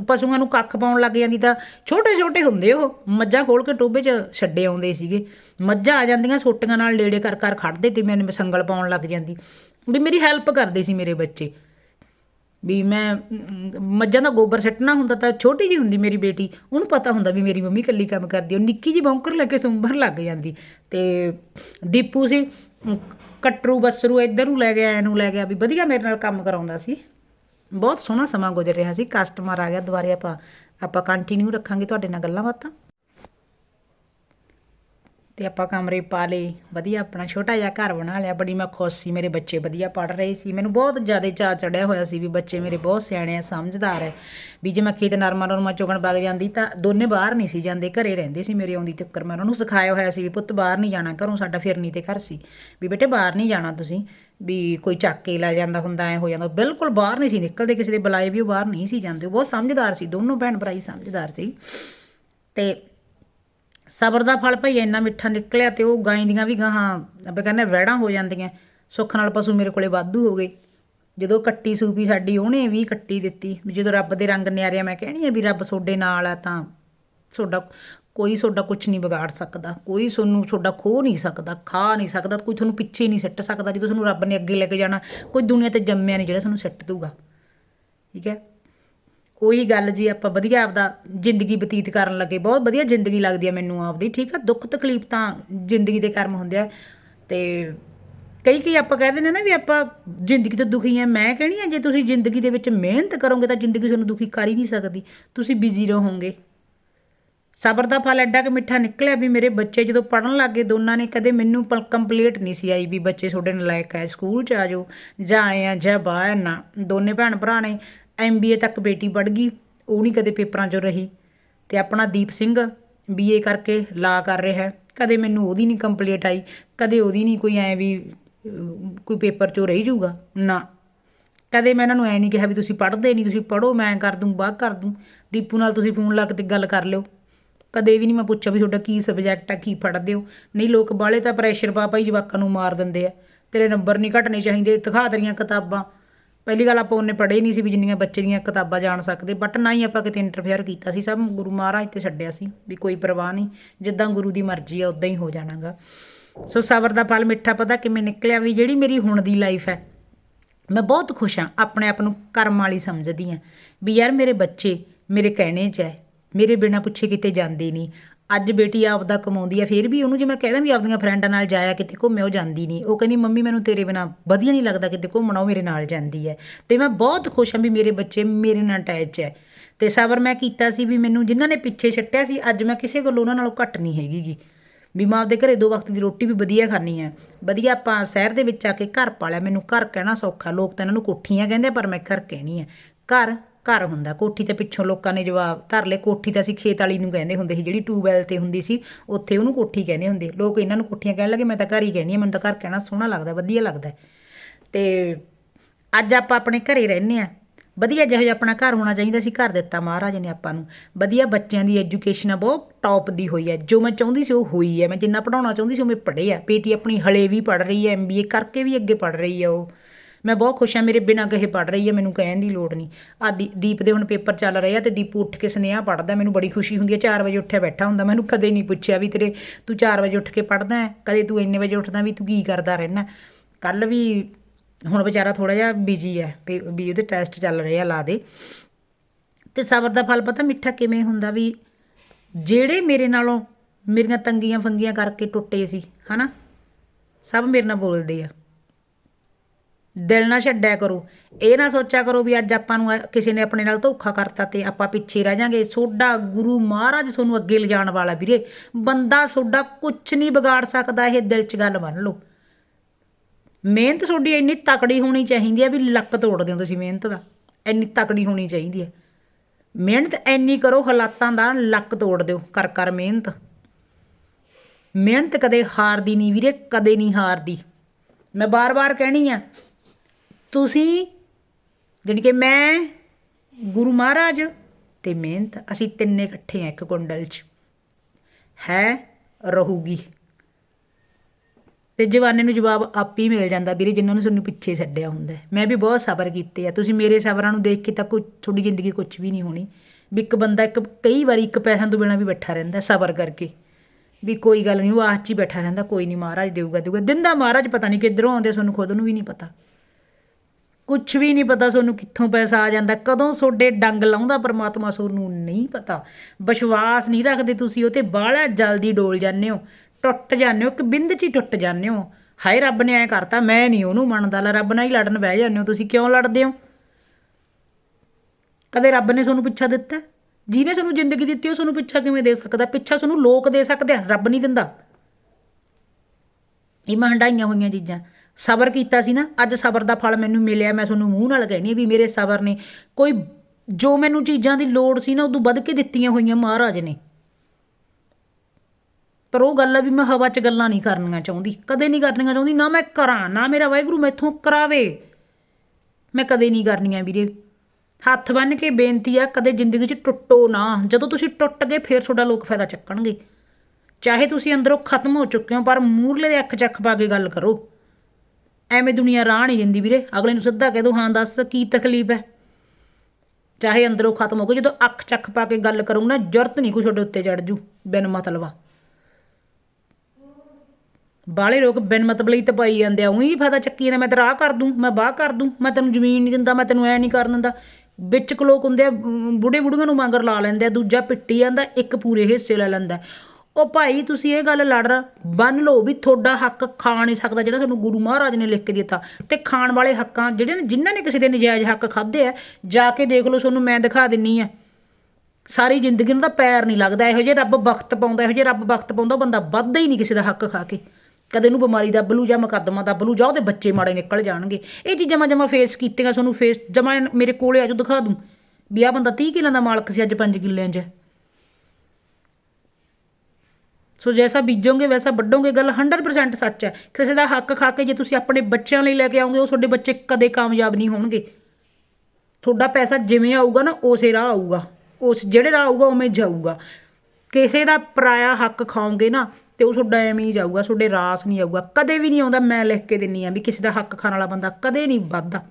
ਪਸ਼ੂਆਂ ਨੂੰ ਕੱਖ ਪਾਉਣ ਲੱਗ ਜਾਂਦੀ ਤਾਂ ਛੋਟੇ ਛੋਟੇ ਹੁੰਦੇ ਉਹ, ਮੱਝਾਂ ਖੋਲ ਕੇ ਟੋਬੇ 'ਚ ਛੱਡੇ ਆਉਂਦੇ ਸੀਗੇ। ਮੱਝਾਂ ਆ ਜਾਂਦੀਆਂ ਸੋਟੀਆਂ ਨਾਲ ਲੇੜੇ ਕਰ ਕਰ ਖੜਦੇ ਤੇ ਮੈਨੂੰ ਸੰਗਲ ਪਾਉਣ ਲੱਗ ਜਾਂਦੀ। ਵੀ ਮੇਰੀ ਹੈਲਪ ਕਰਦੇ ਸੀ ਮੇਰੇ ਬੱਚੇ। ਵੀ ਮੈਂ, ਮੱਝਾਂ ਦਾ ਗੋਬਰ ਸੱਟਣਾ ਹੁੰਦਾ ਤਾਂ ਛੋਟੀ ਜੀ ਹੁੰਦੀ ਮੇਰੀ ਬੇਟੀ, ਉਹਨੂੰ ਪਤਾ ਹੁੰਦਾ ਵੀ ਮੇਰੀ ਮੰਮੀ ਇਕੱਲੀ ਕੰਮ ਕਰਦੀ ਉਹ ਨਿੱਕੀ ਜੀ ਬੌਂਕਰ ਲੈ ਕੇ ਸੁੰਭਰ ਲੱਗ ਜਾਂਦੀ। ਤੇ ਦੀਪੂ ਸੀ ਕਟਰੂ ਬਸਰੂ ਇੱਧਰ ਨੂੰ ਲੈ ਗਿਆ, ਐਨੂੰ ਲੈ ਗਿਆ, ਵੀ ਵਧੀਆ ਮੇਰੇ ਨਾਲ ਕੰਮ ਕਰਾਉਂਦਾ ਸੀ। ਬਹੁਤ ਸੋਹਣਾ ਸਮਾਂ ਗੁਜ਼ਰ ਰਿਹਾ ਸੀ ਕਸਟਮਰ ਆ ਗਿਆ, ਦੁਬਾਰੇ ਆਪਾਂ ਆਪਾਂ ਕੰਟੀਨਿਊ ਰੱਖਾਂਗੇ ਤੁਹਾਡੇ ਨਾਲ ਗੱਲਾਂ ਬਾਤਾਂ। ਤੇ ਆਪਾਂ ਕਮਰੇ ਪਾ ਲਏ, ਵਧੀਆ ਆਪਣਾ ਛੋਟਾ ਜਿਹਾ ਘਰ ਬਣਾ ਲਿਆ। ਬੜੀ ਮੈਂ ਖੁਸ਼ ਸੀ, ਮੇਰੇ ਬੱਚੇ ਵਧੀਆ ਪੜ ਰਹੇ ਸੀ। ਮੈਨੂੰ ਬਹੁਤ ਜ਼ਿਆਦਾ ਚਾਅ ਚੜਿਆ ਹੋਇਆ ਸੀ ਵੀ ਬੱਚੇ ਮੇਰੇ ਬਹੁਤ ਸਿਆਣੇ ਆ, ਸਮਝਦਾਰ ਹੈ ਵੀ ਜੇ ਮੈਂ ਖੇਤ ਨਰਮਾ ਨਰਮਾ ਚੁਗਣ ਵਗ ਜਾਂਦੀ ਤਾਂ ਦੋਨੇ ਬਾਹਰ ਨਹੀਂ ਸੀ ਜਾਂਦੇ, ਘਰੇ ਰਹਿੰਦੇ ਸੀ ਮੇਰੇ ਆਉਂਦੀ ਤੱਕਰ ਮੈਂ ਉਹਨਾਂ ਨੂੰ ਸਿਖਾਇਆ ਹੋਇਆ ਸੀ ਵੀ ਪੁੱਤ ਬਾਹਰ ਨਹੀਂ ਜਾਣਾ, ਘਰੋਂ ਸਾਡਾ ਫਿਰਨੀ ਤੇ ਘਰ ਸੀ। ਵੀ ਬੇਟੇ ਬਾਹਰ ਨਹੀਂ ਜਾਣਾ ਤੁਸੀਂ, ਵੀ ਕੋਈ ਚੱਕ ਕੇ ਲੈ ਜਾਂਦਾ ਹੁੰਦਾ, ਐ ਹੋ ਜਾਂਦਾ। ਬਿਲਕੁਲ ਬਾਹਰ ਨਹੀਂ ਸੀ ਨਿਕਲਦੇ, ਕਿਸੇ ਦੇ ਬੁਲਾਏ ਵੀ ਉਹ ਬਾਹਰ ਨਹੀਂ ਸੀ ਜਾਂਦੇ। ਉਹ ਬਹੁਤ ਸਮਝਦਾਰ ਸੀ, ਦੋਨੋਂ ਭੈਣ ਭਰਾ ਹੀ ਸਮਝਦਾਰ ਸੀ। ਤੇ ਸਬਰ ਦਾ ਫਲ ਭਈ ਇੰਨਾ ਮਿੱਠਾ ਨਿਕਲਿਆ ਤੇ ਉਹ ਗਾਂ ਦੀਆਂ ਵੀ ਗਾਹਾਂ, ਆਪਾਂ ਕਹਿੰਦੇ ਵਹਿੜਾਂ ਹੋ ਜਾਂਦੀਆਂ। ਸੁੱਖ ਨਾਲ ਪਸ਼ੂ ਮੇਰੇ ਕੋਲੇ ਵਾਧੂ ਹੋ ਗਏ। ਜਦੋਂ ਕੱਟੀ ਸੂਪੀ ਸਾਡੀ, ਉਹਨੇ ਵੀ ਕੱਟੀ ਦਿੱਤੀ। ਵੀ ਜਦੋਂ ਰੱਬ ਦੇ ਰੰਗ ਨਿਆਰਿਆ, ਮੈਂ ਕਹਿਣੀ ਆ ਵੀ ਰੱਬ ਤੁਹਾਡੇ ਨਾਲ ਆ ਤਾਂ ਤੁਹਾਡਾ ਕੋਈ ਤੁਹਾਡਾ ਕੁਝ ਨਹੀਂ ਵਿਗਾੜ ਸਕਦਾ। ਕੋਈ ਤੁਹਾਨੂੰ ਤੁਹਾਡਾ ਖੋ ਨਹੀਂ ਸਕਦਾ, ਖਾ ਨਹੀਂ ਸਕਦਾ, ਕੋਈ ਤੁਹਾਨੂੰ ਪਿੱਛੇ ਨਹੀਂ ਸਿੱਟ ਸਕਦਾ। ਜਦੋਂ ਤੁਹਾਨੂੰ ਰੱਬ ਨੇ ਅੱਗੇ ਲੈ ਕੇ ਜਾਣਾ, ਕੋਈ ਦੁਨੀਆ ਤੇ ਜੰਮਿਆ ਨਹੀਂ, ਜਿਹੜਾ ਤੁਹਾਨੂੰ ਸਿੱਟ ਦੂਗਾ ਠੀਕ ਹੈ? ਕੋਈ ਗੱਲ ਜੀ ਆਪਾਂ ਵਧੀਆ ਆਪਦਾ ਜ਼ਿੰਦਗੀ ਬਤੀਤ ਕਰਨ ਲੱਗੇ। ਬਹੁਤ ਵਧੀਆ ਜ਼ਿੰਦਗੀ ਲੱਗਦੀ ਹੈ ਮੈਨੂੰ ਆਪਦੀ, ਠੀਕ ਆ? ਦੁੱਖ ਤਕਲੀਫ ਤਾਂ ਜ਼ਿੰਦਗੀ ਦੇ ਕਰਮ ਹੁੰਦੇ ਆ। ਤੇ ਕਈ ਕਈ ਆਪਾਂ ਕਹਿੰਦੇ ਨੇ ਨਾ ਵੀ ਆਪਾਂ ਜ਼ਿੰਦਗੀ ਤੋਂ ਦੁਖੀ ਆ। ਮੈਂ ਕਹਿਣੀ ਆ, ਜੇ ਤੁਸੀਂ ਜ਼ਿੰਦਗੀ ਦੇ ਵਿੱਚ ਮਿਹਨਤ ਕਰੋਗੇ ਤਾਂ ਜ਼ਿੰਦਗੀ ਤੁਹਾਨੂੰ ਦੁਖੀ ਕਰ ਹੀ ਨਹੀਂ ਸਕਦੀ। ਤੁਸੀਂ ਬਿਜ਼ੀ ਰਹੋਗੇ। ਸਬਰ ਦਾ ਫਲ ਐਡਾ ਕਿ ਮਿੱਠਾ ਨਿਕਲਿਆ ਵੀ ਮੇਰੇ ਬੱਚੇ ਜਦੋਂ ਪੜਨ ਲੱਗੇ ਦੋਨਾਂ ਨੇ, ਕਦੇ ਮੈਨੂੰ ਕੰਪਲੀਟ ਨਹੀਂ ਸੀ ਆਈ ਵੀ ਬੱਚੇ ਤੁਹਾਡੇ ਨਲਾਇਕ ਹੈ ਸਕੂਲ ਚ ਆ ਜਾਓ, ਜਾਂ ਆਏ ਆ ਜਾਂ ਬਾਹਰ ਨਾ। ਦੋਨੇ ਭੈਣ ਭਰਾ ਨੇ ਐਮਬੀਏ ਤੱਕ ਬੇਟੀ ਪੜ ਗਈ, ਉਹ ਨਹੀਂ ਕਦੇ ਪੇਪਰਾਂ 'ਚੋਂ ਰਹੀ। ਤੇ ਆਪਣਾ ਦੀਪ ਸਿੰਘ ਬੀਏ ਕਰਕੇ ਲਾ ਕਰ ਰਿਹਾ ਹੈ। ਕਦੇ ਮੈਨੂੰ ਉਹਦੀ ਨਹੀਂ ਕੰਪਲੀਟ ਆਈ, ਕਦੇ ਉਹਦੀ ਨਹੀਂ ਕੋਈ ਐ ਵੀ ਕੋਈ ਪੇਪਰ 'ਚੋਂ ਰਹੀ ਜਾਊਗਾ। ਨਾ। ਕਦੇ ਮੈਂ ਇਹਨਾਂ ਨੂੰ ਐ ਨਹੀਂ ਕਿਹਾ ਵੀ ਤੁਸੀਂ ਪੜ੍ਹਦੇ ਨਹੀਂ, ਤੁਸੀਂ ਪੜੋ ਮੈਂ ਕਰ ਦੂੰ, ਬਾਅਦ ਕਰ ਦੂੰ। ਦੀਪੂ ਨਾਲ ਤੁਸੀਂ ਫੋਨ ਲਾ ਕੇ ਗੱਲ ਕਰ ਲਿਓ। ਕਦੇ ਵੀ ਨਹੀਂ ਮੈਂ ਪੁੱਛਿਆ ਵੀ ਤੁਹਾਡਾ ਕੀ ਸਬਜੈਕਟ ਆ, ਕੀ ਪੜ੍ਹਦੇ ਹੋ। ਨਹੀਂ, ਲੋਕ ਬਾਲੇ ਤਾਂ ਪ੍ਰੈਸ਼ਰ ਪਾ ਪਾਈ ਜਵਾਕਾਂ ਨੂੰ ਮਾਰ ਦਿੰਦੇ ਆ। ਤੇਰੇ ਨੰਬਰ ਨਹੀਂ ਘਟਣੇ ਚਾਹੀਦੇ, ਦਿਖਾ ਤੇਰੀਆਂ ਕਿਤਾਬਾਂ। ਪਹਿਲੀ ਗੱਲ ਆਪਾਂ ਉਹਨੇ ਪੜ੍ਹੇ ਨਹੀਂ ਸੀ ਵੀ ਜਿੰਨੀਆਂ ਬੱਚੇ ਦੀਆਂ ਕਿਤਾਬਾਂ ਜਾਣ ਸਕਦੇ ਬਟ ਨਾ ਹੀ ਆਪਾਂ ਕਿਤੇ ਇੰਟਰਫੇਅਰ ਕੀਤਾ ਸੀ। ਸਭ ਗੁਰੂ ਮਹਾਰਾਜ ਤੇ ਛੱਡਿਆ ਸੀ ਵੀ ਕੋਈ ਪਰਵਾਹ ਨਹੀਂ, ਜਿੱਦਾਂ ਗੁਰੂ ਦੀ ਮਰਜ਼ੀ ਆ ਉਦਾਂ ਹੀ ਹੋ ਜਾਣਾਗਾ। ਸੋ ਸਬਰ ਦਾ ਫਲ ਮਿੱਠਾ ਪਤਾ ਕਿਵੇਂ ਨਿਕਲਿਆ ਵੀ ਜਿਹੜੀ ਮੇਰੀ ਹੁਣ ਦੀ ਲਾਈਫ ਹੈ, ਮੈਂ ਬਹੁਤ ਖੁਸ਼ ਹਾਂ, ਆਪਣੇ ਆਪ ਨੂੰ ਕਰਮ ਵਾਲੀ ਸਮਝਦੀ ਹਾਂ ਵੀ ਯਾਰ ਮੇਰੇ ਬੱਚੇ ਮੇਰੇ ਕਹਿਣੇ 'ਚ ਹੈ, ਮੇਰੇ ਬਿਨਾਂ ਪੁੱਛੇ ਕਿਤੇ ਜਾਂਦੇ ਨਹੀਂ। ਅੱਜ ਬੇਟੀ ਆਪਦਾ ਕਮਾਉਂਦੀ ਆ, ਫਿਰ ਵੀ ਉਹਨੂੰ ਜੇ ਮੈਂ ਕਹਿੰਦਾ ਵੀ ਆਪਦੀਆਂ ਫਰੈਂਡਾਂ ਨਾਲ ਜਾਇਆ ਕਿਤੇ ਘੁੰਮੇ ਉਹ ਜਾਂਦੀ ਨਹੀਂ ਉਹ ਕਹਿੰਦੀ, ਮੰਮੀ, ਮੈਨੂੰ ਤੇਰੇ ਬਿਨਾਂ ਵਧੀਆ ਨਹੀਂ ਲੱਗਦਾ ਕਿਤੇ ਘੁੰਮਣਾ, ਉਹ ਮੇਰੇ ਨਾਲ ਜਾਂਦੀ ਹੈ। ਤੇ ਮੈਂ ਬਹੁਤ ਖੁਸ਼ ਹਾਂ ਵੀ ਮੇਰੇ ਬੱਚੇ ਮੇਰੇ ਨਾਲ ਅਟੈਚ ਹੈ। ਤੇ ਸਬਰ ਮੈਂ ਕੀਤਾ ਸੀ ਵੀ ਮੈਨੂੰ ਜਿਨ੍ਹਾਂ ਨੇ ਪਿੱਛੇ ਛੱਟਿਆ ਸੀ, ਅੱਜ ਮੈਂ ਕਿਸੇ ਕੋਲ ਉਹਨਾਂ ਨਾਲੋਂ ਘੱਟ ਨਹੀਂ ਹੈਗੀ ਗੀ। ਵੀ ਮੈਂ ਆਪਦੇ ਘਰੇ ਦੋ ਵਕਤ ਦੀ ਰੋਟੀ ਵੀ ਵਧੀਆ ਖਾਣੀ ਹੈ। ਵਧੀਆ ਆਪਾਂ ਸ਼ਹਿਰ ਦੇ ਵਿੱਚ ਆ ਕੇ ਘਰ ਪਾਲਿਆ, ਮੈਨੂੰ ਘਰ ਕਹਿਣਾ ਸੌਖਾ, ਲੋਕ ਤਾਂ ਇਹਨਾਂ ਨੂੰ ਕੋਠੀਆਂ ਕਹਿੰਦੇ ਪਰ ਮੈਂ ਘਰ ਕਹਿਣੀ ਹੈ। ਘਰ ਘਰ ਹੁੰਦਾ। ਕੋਠੀ ਤੇ ਪਿੱਛੋਂ ਲੋਕਾਂ ਨੇ ਜਵਾਬ, ਧਰ ਲਏ ਕੋਠੀ ਤਾਂ ਅਸੀਂ ਖੇਤ ਵਾਲੀ ਨੂੰ ਕਹਿੰਦੇ ਹੁੰਦੇ ਸੀ, ਜਿਹੜੀ ਟਿਊਬਵੈਲ ਤੇ ਹੁੰਦੀ ਸੀ, ਉੱਥੇ ਉਹਨੂੰ ਕੋਠੀ ਕਹਿੰਦੇ ਹੁੰਦੇ। ਲੋਕ ਇਹਨਾਂ ਨੂੰ ਕੋਠੀਆਂ ਕਹਿਣ ਲੱਗੇ, ਮੈਂ ਤਾਂ ਘਰ ਹੀ ਕਹਿਣੀ ਆ ਮੈਨੂੰ ਤਾਂ ਘਰ ਕਹਿਣਾ ਸੋਹਣਾ ਲੱਗਦਾ, ਵਧੀਆ ਲੱਗਦਾ ਤੇ ਅੱਜ ਆਪਾਂ ਆਪਣੇ ਘਰੇ ਰਹਿੰਦੇ ਆ ਵਧੀਆ ਜਿਹੋ ਜਿਹਾ ਆਪਣਾ ਘਰ ਹੋਣਾ ਚਾਹੀਦਾ ਸੀ, ਘਰ ਦਿੱਤਾ ਮਹਾਰਾਜ ਨੇ ਆਪਾਂ ਨੂੰ। ਵਧੀਆ ਬੱਚਿਆਂ ਦੀ ਐਜੂਕੇਸ਼ਨ ਆ, ਬਹੁਤ ਟੌਪ ਦੀ ਹੋਈ ਹੈ। ਜੋ ਮੈਂ ਚਾਹੁੰਦੀ ਸੀ ਉਹ ਹੋਈ ਹੈ। ਮੈਂ ਜਿੰਨਾ ਪੜਾਉਣਾ ਚਾਹੁੰਦੀ ਸੀ, ਉਹ ਮੈਂ ਪੜ੍ਹੇ ਆ। ਬੇਟੀ ਆਪਣੀ ਹਲੇ ਵੀ ਪੜ੍ਹ ਰਹੀ ਹੈ ਐਮਬੀਏ ਕਰਕੇ ਵੀ ਅੱਗੇ ਪੜ੍ਹ ਰਹੀ ਹੈ ਉਹ। ਮੈਂ ਬਹੁਤ ਖੁਸ਼ ਹਾਂ, ਮੇਰੇ ਬਿਨਾਂ ਕਹੇ ਪੜ੍ਹ ਰਹੀ ਹੈ, ਮੈਨੂੰ ਕਹਿਣ ਦੀ ਲੋੜ ਨਹੀਂ। ਆ ਦੀਪ ਦੇ ਹੁਣ ਪੇਪਰ ਚੱਲ ਰਹੇ ਆ ਤੇ ਦੀਪੂ ਉੱਠ ਕੇ ਸੁਨੇਹਾ ਪੜ੍ਹਦਾ, ਮੈਨੂੰ ਬੜੀ ਖੁਸ਼ੀ ਹੁੰਦੀ ਹੈ 4 ਵਜੇ ਉੱਠਿਆ ਬੈਠਾ ਹੁੰਦਾ, ਮੈਨੂੰ ਕਦੇ ਨਹੀਂ ਪੁੱਛਿਆ ਵੀ ਤੇਰੇ ਤੂੰ 4 ਵਜੇ ਉੱਠ ਕੇ ਪੜ੍ਹਦਾ ਹੈ, ਕਦੇ ਤੂੰ ਇੰਨੇ ਵਜੇ ਉੱਠਦਾ ਵੀ ਤੂੰ ਕੀ ਕਰਦਾ ਰਹਿਣਾ ਕੱਲ ਵੀ ਹੁਣ ਵਿਚਾਰਾ ਥੋੜਾ ਜਿਹਾ ਬਿਜ਼ੀ ਹੈ, ਵੀ ਵੀ ਉਹਦੇ ਟੈਸਟ ਚੱਲ ਰਹੇ ਆ, ਲਾ ਦੇ। ਤੇ ਸਬਰ ਦਾ ਫਲ ਪਤਾ ਮਿੱਠਾ ਕਿਵੇਂ ਹੁੰਦਾ ਵੀ ਜਿਹੜੇ ਮੇਰੇ ਨਾਲੋਂ ਮੇਰੀਆਂ ਤੰਗੀਆਂ ਫੰਗੀਆਂ ਕਰਕੇ ਟੁੱਟੇ ਸੀ, ਹਨਾ? ਸਭ ਮੇਰੇ ਨਾਲ ਬੋਲਦੇ ਆ। ਦਿਲ ਨਾ ਛੱਡਿਆ ਕਰੋ। ਇਹ ਨਾ ਸੋਚਿਆ ਕਰੋ ਵੀ ਅੱਜ ਆਪਾਂ ਨੂੰ ਕਿਸੇ ਨੇ ਆਪਣੇ ਨਾਲ ਧੋਖਾ ਕਰਤਾ ਤੇ ਆਪਾਂ ਪਿੱਛੇ ਰਹਿ ਜਾਾਂਗੇ। ਸੋਡਾ ਗੁਰੂ ਮਹਾਰਾਜ ਤੁਹਾਨੂੰ ਅੱਗੇ ਲਿਜਾਣ ਵਾਲਾ ਵੀਰੇ। ਬੰਦਾ ਸੋਡਾ ਕੁਝ ਨਹੀਂ ਵਿਗਾੜ ਸਕਦਾ, ਇਹ ਦਿਲ 'ਚ ਗੱਲ ਮੰਨ ਲਓ। ਮਿਹਨਤ ਤੁਹਾਡੀ ਇੰਨੀ ਤਕੜੀ ਹੋਣੀ ਚਾਹੀਦੀ ਹੈ ਵੀ ਲੱਕ ਤੋੜ ਦਿਓ ਤੁਸੀਂ ਮਿਹਨਤ ਦਾ। ਇੰਨੀ ਤਕੜੀ ਹੋਣੀ ਚਾਹੀਦੀ ਹੈ ਮਿਹਨਤ ਇੰਨੀ ਕਰੋ, ਹਾਲਾਤਾਂ ਦਾ ਲੱਕ ਤੋੜ ਦਿਓ, ਕਰ ਕਰ ਮਿਹਨਤ। ਮਿਹਨਤ ਕਦੇ ਹਾਰਦੀ ਨਹੀਂ ਵੀਰੇ, ਕਦੇ ਨਹੀਂ ਹਾਰਦੀ। ਮੈਂ ਬਾਰ-ਬਾਰ ਕਹਿਣੀ ਆ ਤੁਸੀਂ ਜਾਣੀ ਕਿ ਮੈਂ, ਗੁਰੂ ਮਹਾਰਾਜ ਅਤੇ ਮਿਹਨਤ, ਅਸੀਂ ਤਿੰਨੇ ਇਕੱਠੇ ਹਾਂ ਇੱਕ ਕੁੰਡਲ 'ਚ। ਹੈ, ਰਹੂਗੀ। ਤੇ ਜਵਾਨੇ ਨੂੰ ਜਵਾਬ ਆਪ ਹੀ ਮਿਲ ਜਾਂਦਾ ਵੀਰੇ, ਜਿਨ੍ਹਾਂ ਨੂੰ ਤੁਹਾਨੂੰ ਪਿੱਛੇ ਛੱਡਿਆ ਹੁੰਦਾ ਮੈਂ ਵੀ ਬਹੁਤ ਸਬਰ ਕੀਤੇ ਆ। ਤੁਸੀਂ ਮੇਰੇ ਸਬਰਾਂ ਨੂੰ ਦੇਖ ਕੇ ਤਾਂ ਕੋਈ ਤੁਹਾਡੀ ਜ਼ਿੰਦਗੀ ਕੁਝ ਵੀ ਨਹੀਂ ਹੋਣੀ। ਵੀ ਇੱਕ ਬੰਦਾ ਇੱਕ, ਕਈ ਵਾਰੀ ਇੱਕ ਪੈਸਿਆਂ ਤੋਂ ਬਿਨਾਂ ਵੀ ਬੈਠਾ ਰਹਿੰਦਾ ਸਬਰ ਕਰਕੇ। ਵੀ ਕੋਈ ਗੱਲ ਨਹੀਂ, ਉਹ ਆਹ 'ਚ ਹੀ ਬੈਠਾ ਰਹਿੰਦਾ, ਕੋਈ ਨਹੀਂ ਮਹਾਰਾਜ ਦੇਊਗਾ ਦੇਊਗਾ। ਦਿਨ ਦਾ ਮਹਾਰਾਜ ਪਤਾ ਨਹੀਂ ਕਿੱਧਰੋਂ ਆਉਂਦੇ ਤੁਹਾਨੂੰ ਖੁਦ ਨੂੰ ਵੀ ਨਹੀਂ ਪਤਾ। ਕੁਝ ਵੀ ਨਹੀਂ ਪਤਾ ਤੁਹਾਨੂੰ ਕਿੱਥੋਂ ਪੈਸਾ ਆ ਜਾਂਦਾ, ਕਦੋਂ ਤੁਹਾਡੇ ਡੰਗ ਲਾਉਂਦਾ ਪਰਮਾਤਮਾ ਤੁਹਾਨੂੰ ਨਹੀਂ ਪਤਾ। ਵਿਸ਼ਵਾਸ ਨਹੀਂ ਰੱਖਦੇ ਤੁਸੀਂ, ਉਹ ਤੇ ਬਾਹਲਾ ਜਲਦੀ ਡੋਲ ਜਾਂਦੇ ਹੋ, ਟੁੱਟ ਜਾਂਦੇ ਹੋ, ਇੱਕ ਬਿੰਦ 'ਚ ਹੀ ਟੁੱਟ ਜਾਂਦੇ ਹੋ। ਹਾਏ ਰੱਬ ਨੇ ਐ ਕਰਤਾ, ਮੈਂ ਨਹੀਂ ਉਹਨੂੰ ਮੰਨਦਾ, ਲੈ ਰੱਬ ਨਾਲ ਹੀ ਲੜਨ ਬਹਿ ਜਾਂਦੇ ਹੋ, ਤੁਸੀਂ ਕਿਉਂ ਲੜਦੇ ਹੋ? ਕਦੇ ਰੱਬ ਨੇ ਤੁਹਾਨੂੰ ਪਿੱਛਾ ਦਿੱਤਾ? ਜਿਹਨੇ ਤੁਹਾਨੂੰ ਜ਼ਿੰਦਗੀ ਦਿੱਤੀ, ਉਹ ਤੁਹਾਨੂੰ ਪਿੱਛਾ ਕਿਵੇਂ ਦੇ ਸਕਦਾ? ਪਿੱਛਾ ਤੁਹਾਨੂੰ ਲੋਕ ਦੇ ਸਕਦੇ ਆ, ਰੱਬ ਨਹੀਂ ਦਿੰਦਾ। ਇਹ ਮੈਂ ਹੰਡਾਈਆਂ ਹੋਈਆਂ ਚੀਜ਼ਾਂ। ਸਬਰ ਕੀਤਾ ਸੀ ਨਾ, ਅੱਜ ਸਬਰ ਦਾ ਫਲ ਮੈਨੂੰ ਮਿਲਿਆ, ਮੈਂ ਤੁਹਾਨੂੰ ਮੂੰਹ ਨਾਲ ਕਹਿਣੀ ਵੀ ਮੇਰੇ ਸਬਰ ਨੇ ਕੋਈ ਜੋ ਮੈਨੂੰ ਚੀਜ਼ਾਂ ਦੀ ਲੋੜ ਸੀ ਨਾ, ਉਦੋਂ ਵੱਧ ਕੇ ਦਿੱਤੀਆਂ ਹੋਈਆਂ ਮਹਾਰਾਜ ਨੇ। ਪਰ ਉਹ ਗੱਲ ਆ ਵੀ ਮੈਂ ਹਵਾ 'ਚ ਗੱਲਾਂ ਨਹੀਂ ਕਰਨੀਆਂ ਚਾਹੁੰਦੀ, ਕਦੇ ਨਹੀਂ ਕਰਨੀਆਂ ਚਾਹੁੰਦੀ, ਨਾ ਮੈਂ ਕਰਾਂ, ਨਾ ਮੇਰਾ ਵਾਹਿਗੁਰੂ ਮੈਥੋਂ ਕਰਾਵੇ। ਮੈਂ ਕਦੇ ਨਹੀਂ ਕਰਨੀਆਂ ਵੀਰੇ। ਹੱਥ ਬੰਨ ਕੇ ਬੇਨਤੀ ਆ, ਕਦੇ ਜ਼ਿੰਦਗੀ 'ਚ ਟੁੱਟੋ ਨਾ। ਜਦੋਂ ਤੁਸੀਂ ਟੁੱਟ ਗਏ, ਫਿਰ ਤੁਹਾਡਾ ਲੋਕ ਫਾਇਦਾ ਚੱਕਣਗੇ। ਚਾਹੇ ਤੁਸੀਂ ਅੰਦਰੋਂ ਖਤਮ ਹੋ ਚੁੱਕੇ ਹੋ, ਪਰ ਮੂਰਲੇ ਦੇ ਅੱਖ ਚੱਖ ਪਾ ਕੇ ਗੱਲ ਕਰੋ। ਐਵੇਂ ਦੁਨੀਆ ਰਾਹ ਨਹੀਂ ਦਿੰਦੀ ਵੀਰੇ। ਅਗਲੇ ਨੂੰ ਸਿੱਧਾ ਕਹਿ ਦੋ, ਹਾਂ, ਦੱਸ ਕੀ ਤਕਲੀਫ ਹੈ? ਚਾਹੇ ਅੰਦਰੋਂ ਖਤਮ ਹੋ ਗਈ ਜਦੋਂ ਅੱਖ ਚੱਖ ਪਾ ਕੇ ਗੱਲ ਕਰੂੰ ਨਾ, ਜਰਤ ਨਹੀਂ ਕੋਈ ਤੁਹਾਡੇ ਉੱਤੇ ਚੜ ਜੂ, ਬਿਨ ਮਤਲਬਾ ਬਾਲੇ ਲੋਕ ਬਿਨ ਮਤਲਬ ਲਈ ਤਪਾਈ ਜਾਂਦੇ ਆ, ਉਹੀ ਫਾਇਦਾ ਚੱਕੀ ਜਾਂਦਾ ਮੈਂ ਤੇਰਾ ਰਾਹ ਕਰ ਦੂੰ, ਮੈਂ ਬਾਹ ਕਰ ਦੂੰ, ਮੈਂ ਤੈਨੂੰ ਜ਼ਮੀਨ ਨਹੀਂ ਦਿੰਦਾ, ਮੈਂ ਤੈਨੂੰ ਐ ਨਹੀਂ ਕਰਨ ਦਿੰਦਾ। ਵਿੱਚ ਕੁ ਲੋਕ ਹੁੰਦੇ ਆ ਬੁੱਢੇ ਬੁੱਢੀਆਂ ਨੂੰ ਮੰਗਰ ਲਾ ਲੈਂਦੇ ਆ, ਦੂਜਾ ਪਿੱਟੀ ਜਾਂਦਾ, ਇੱਕ ਪੂਰੇ ਹਿੱਸੇ ਲੈ ਲੈਂਦਾ। ਉਹ ਭਾਈ, ਤੁਸੀਂ ਇਹ ਗੱਲ ਲੜ ਬੰਨ ਲਓ ਵੀ ਤੁਹਾਡਾ ਹੱਕ ਖਾ ਨਹੀਂ ਸਕਦਾ, ਜਿਹੜਾ ਤੁਹਾਨੂੰ ਗੁਰੂ ਮਹਾਰਾਜ ਨੇ ਲਿਖ ਕੇ ਦਿੱਤਾ। ਤੇ ਖਾਣ ਵਾਲੇ ਹੱਕਾਂ, ਜਿਹੜੇ ਨੇ ਜਿਨ੍ਹਾਂ ਨੇ ਕਿਸੇ ਦੇ ਨਜਾਇਜ਼ ਹੱਕ ਖਾਦੇ ਆ, ਜਾ ਕੇ ਦੇਖ ਲਓ, ਤੁਹਾਨੂੰ ਮੈਂ ਦਿਖਾ ਦਿੰਨੀ ਆ। ਸਾਰੀ ਜ਼ਿੰਦਗੀ ਨੂੰ ਤਾਂ ਪੈਰ ਨਹੀਂ ਲੱਗਦਾ, ਇਹੋ ਜਿਹੇ ਰੱਬ ਵਕਤ ਪਾਉਂਦਾ, ਇਹੋ ਜਿਹੇ ਰੱਬ ਵਕਤ ਪਾਉਂਦਾ, ਉਹ ਬੰਦਾ ਵੱਧਦਾ ਹੀ ਨਹੀਂ ਕਿਸੇ ਦਾ ਹੱਕ ਖਾ ਕੇ। ਕਦੇ ਨੂੰ ਬਿਮਾਰੀ ਦਾ ਬਲੂ ਜਾਂ ਮੁਕੱਦਮਾ ਦਾ ਬਲੂ, ਜਾਂ ਉਹਦੇ ਬੱਚੇ ਮਾੜੇ ਨਿਕਲ ਜਾਣਗੇ। ਇਹ ਚੀਜ਼ਾਂ ਮੈਂ ਜਮਾ ਫੇਸ ਕੀਤੀਆਂ, ਤੁਹਾਨੂੰ ਫੇਸ ਜਮਾ ਮੇਰੇ ਕੋਲੇ ਆਜੋ ਦਿਖਾ ਦੂੰ। ਵੀ ਆ ਬੰਦਾ 30 ਕਿੱਲਿਆਂ ਦਾ ਮਾਲਕ ਸੀ ਅੱਜ 5 ਕਿੱਲਿਆਂ 'ਚ। ਸੋ ਜੈਸਾ ਬੀਜੋਗੇ, ਵੈਸਾ ਵੱਢੋਗੇ, ਗੱਲ 100% ਸੱਚ ਹੈ। ਕਿਸੇ ਦਾ ਹੱਕ ਖਾ ਕੇ ਜੇ ਤੁਸੀਂ ਆਪਣੇ ਬੱਚਿਆਂ ਲਈ ਲੈ ਕੇ ਆਉਂਗੇ ਉਹ ਤੁਹਾਡੇ ਬੱਚੇ ਕਦੇ ਕਾਮਯਾਬ ਨਹੀਂ ਹੋਣਗੇ। ਤੁਹਾਡਾ ਪੈਸਾ ਜਿਵੇਂ ਆਊਗਾ ਨਾ, ਉਸੇ ਰਾਹ ਆਊਗਾ। ਉਸ ਜਿਹੜੇ ਰਾਹ ਆਊਗਾ, ਉਵੇਂ ਜਾਊਗਾ। ਕਿਸੇ ਦਾ ਪਰਾਇਆ ਹੱਕ ਖਾਓਗੇ ਨਾ, ਤੇ ਉਹ ਤੁਹਾਡਾ ਐਵੇਂ ਹੀ ਜਾਊਗਾ, ਤੁਹਾਡੇ ਰਾਸ ਨਹੀਂ ਆਊਗਾ। ਕਦੇ ਵੀ ਨਹੀਂ ਆਉਂਦਾ, ਮੈਂ ਲਿਖ ਕੇ ਦਿੰਨੀ ਆ ਵੀ ਕਿਸੇ ਦਾ ਹੱਕ ਖਾਣ ਵਾਲਾ ਬੰਦਾ ਕਦੇ ਨਹੀਂ ਵੱਧਦਾ।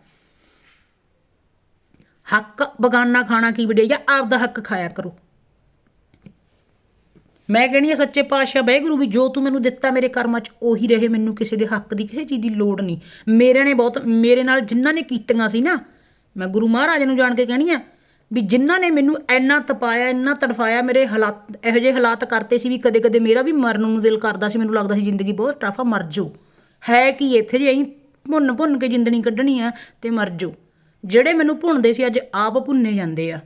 ਹੱਕ ਬਗਾਨਾ ਖਾਣਾ ਕੀ ਵਡਿਆ ਜਾਂ ਆਪਦਾ ਹੱਕ ਖਾਇਆ ਕਰੋ। ਮੈਂ ਕਹਿੰਦੀ ਆ, ਸੱਚੇ ਪਾਤਸ਼ਾਹ, ਵਾਹਿਗੁਰੂ ਵੀ ਜੋ ਤੂੰ ਮੈਨੂੰ ਦਿੱਤਾ ਮੇਰੇ ਕਰਮਾਂ 'ਚ, ਉਹੀ ਰਹੇ ਮੈਨੂੰ ਕਿਸੇ ਦੇ ਹੱਕ ਦੀ, ਕਿਸੇ ਚੀਜ਼ ਦੀ ਲੋੜ ਨਹੀਂ। ਮੇਰੇ ਨੇ ਬਹੁਤ, ਮੇਰੇ ਨਾਲ ਜਿਨ੍ਹਾਂ ਨੇ ਕੀਤੀਆਂ ਸੀ ਨਾ, ਮੈਂ ਗੁਰੂ ਮਹਾਰਾਜ ਨੂੰ ਜਾਣ ਕੇ ਕਹਿਣੀ ਆ, ਵੀ ਜਿਨ੍ਹਾਂ ਨੇ ਮੈਨੂੰ ਇੰਨਾ ਤਪਾਇਆ, ਇੰਨਾ ਤੜਫਾਇਆ, ਮੇਰੇ ਹਾਲਾਤ, ਇਹੋ ਜਿਹੇ ਹਾਲਾਤ ਕਰਤੇ ਸੀ ਵੀ ਕਦੇ ਕਦੇ ਮੇਰਾ ਵੀ ਮਰਨ ਨੂੰ ਦਿਲ ਕਰਦਾ ਸੀ, ਮੈਨੂੰ ਲੱਗਦਾ ਸੀ ਜ਼ਿੰਦਗੀ ਬਹੁਤ ਟਫ ਆ, ਮਰ ਜਾਓ। ਹੈ ਕਿ ਇੱਥੇ ਜੇ ਅਸੀਂ ਭੁੰਨ ਭੁੰਨ ਕੇ ਜ਼ਿੰਦਗੀ ਕੱਢਣੀ ਆ, ਤੇ ਮਰ ਜਾਓ। ਜਿਹੜੇ ਮੈਨੂੰ ਭੁੰਨਦੇ ਸੀ, ਅੱਜ ਆਪ ਭੁੰਨੇ ਜਾਂਦੇ ਆ।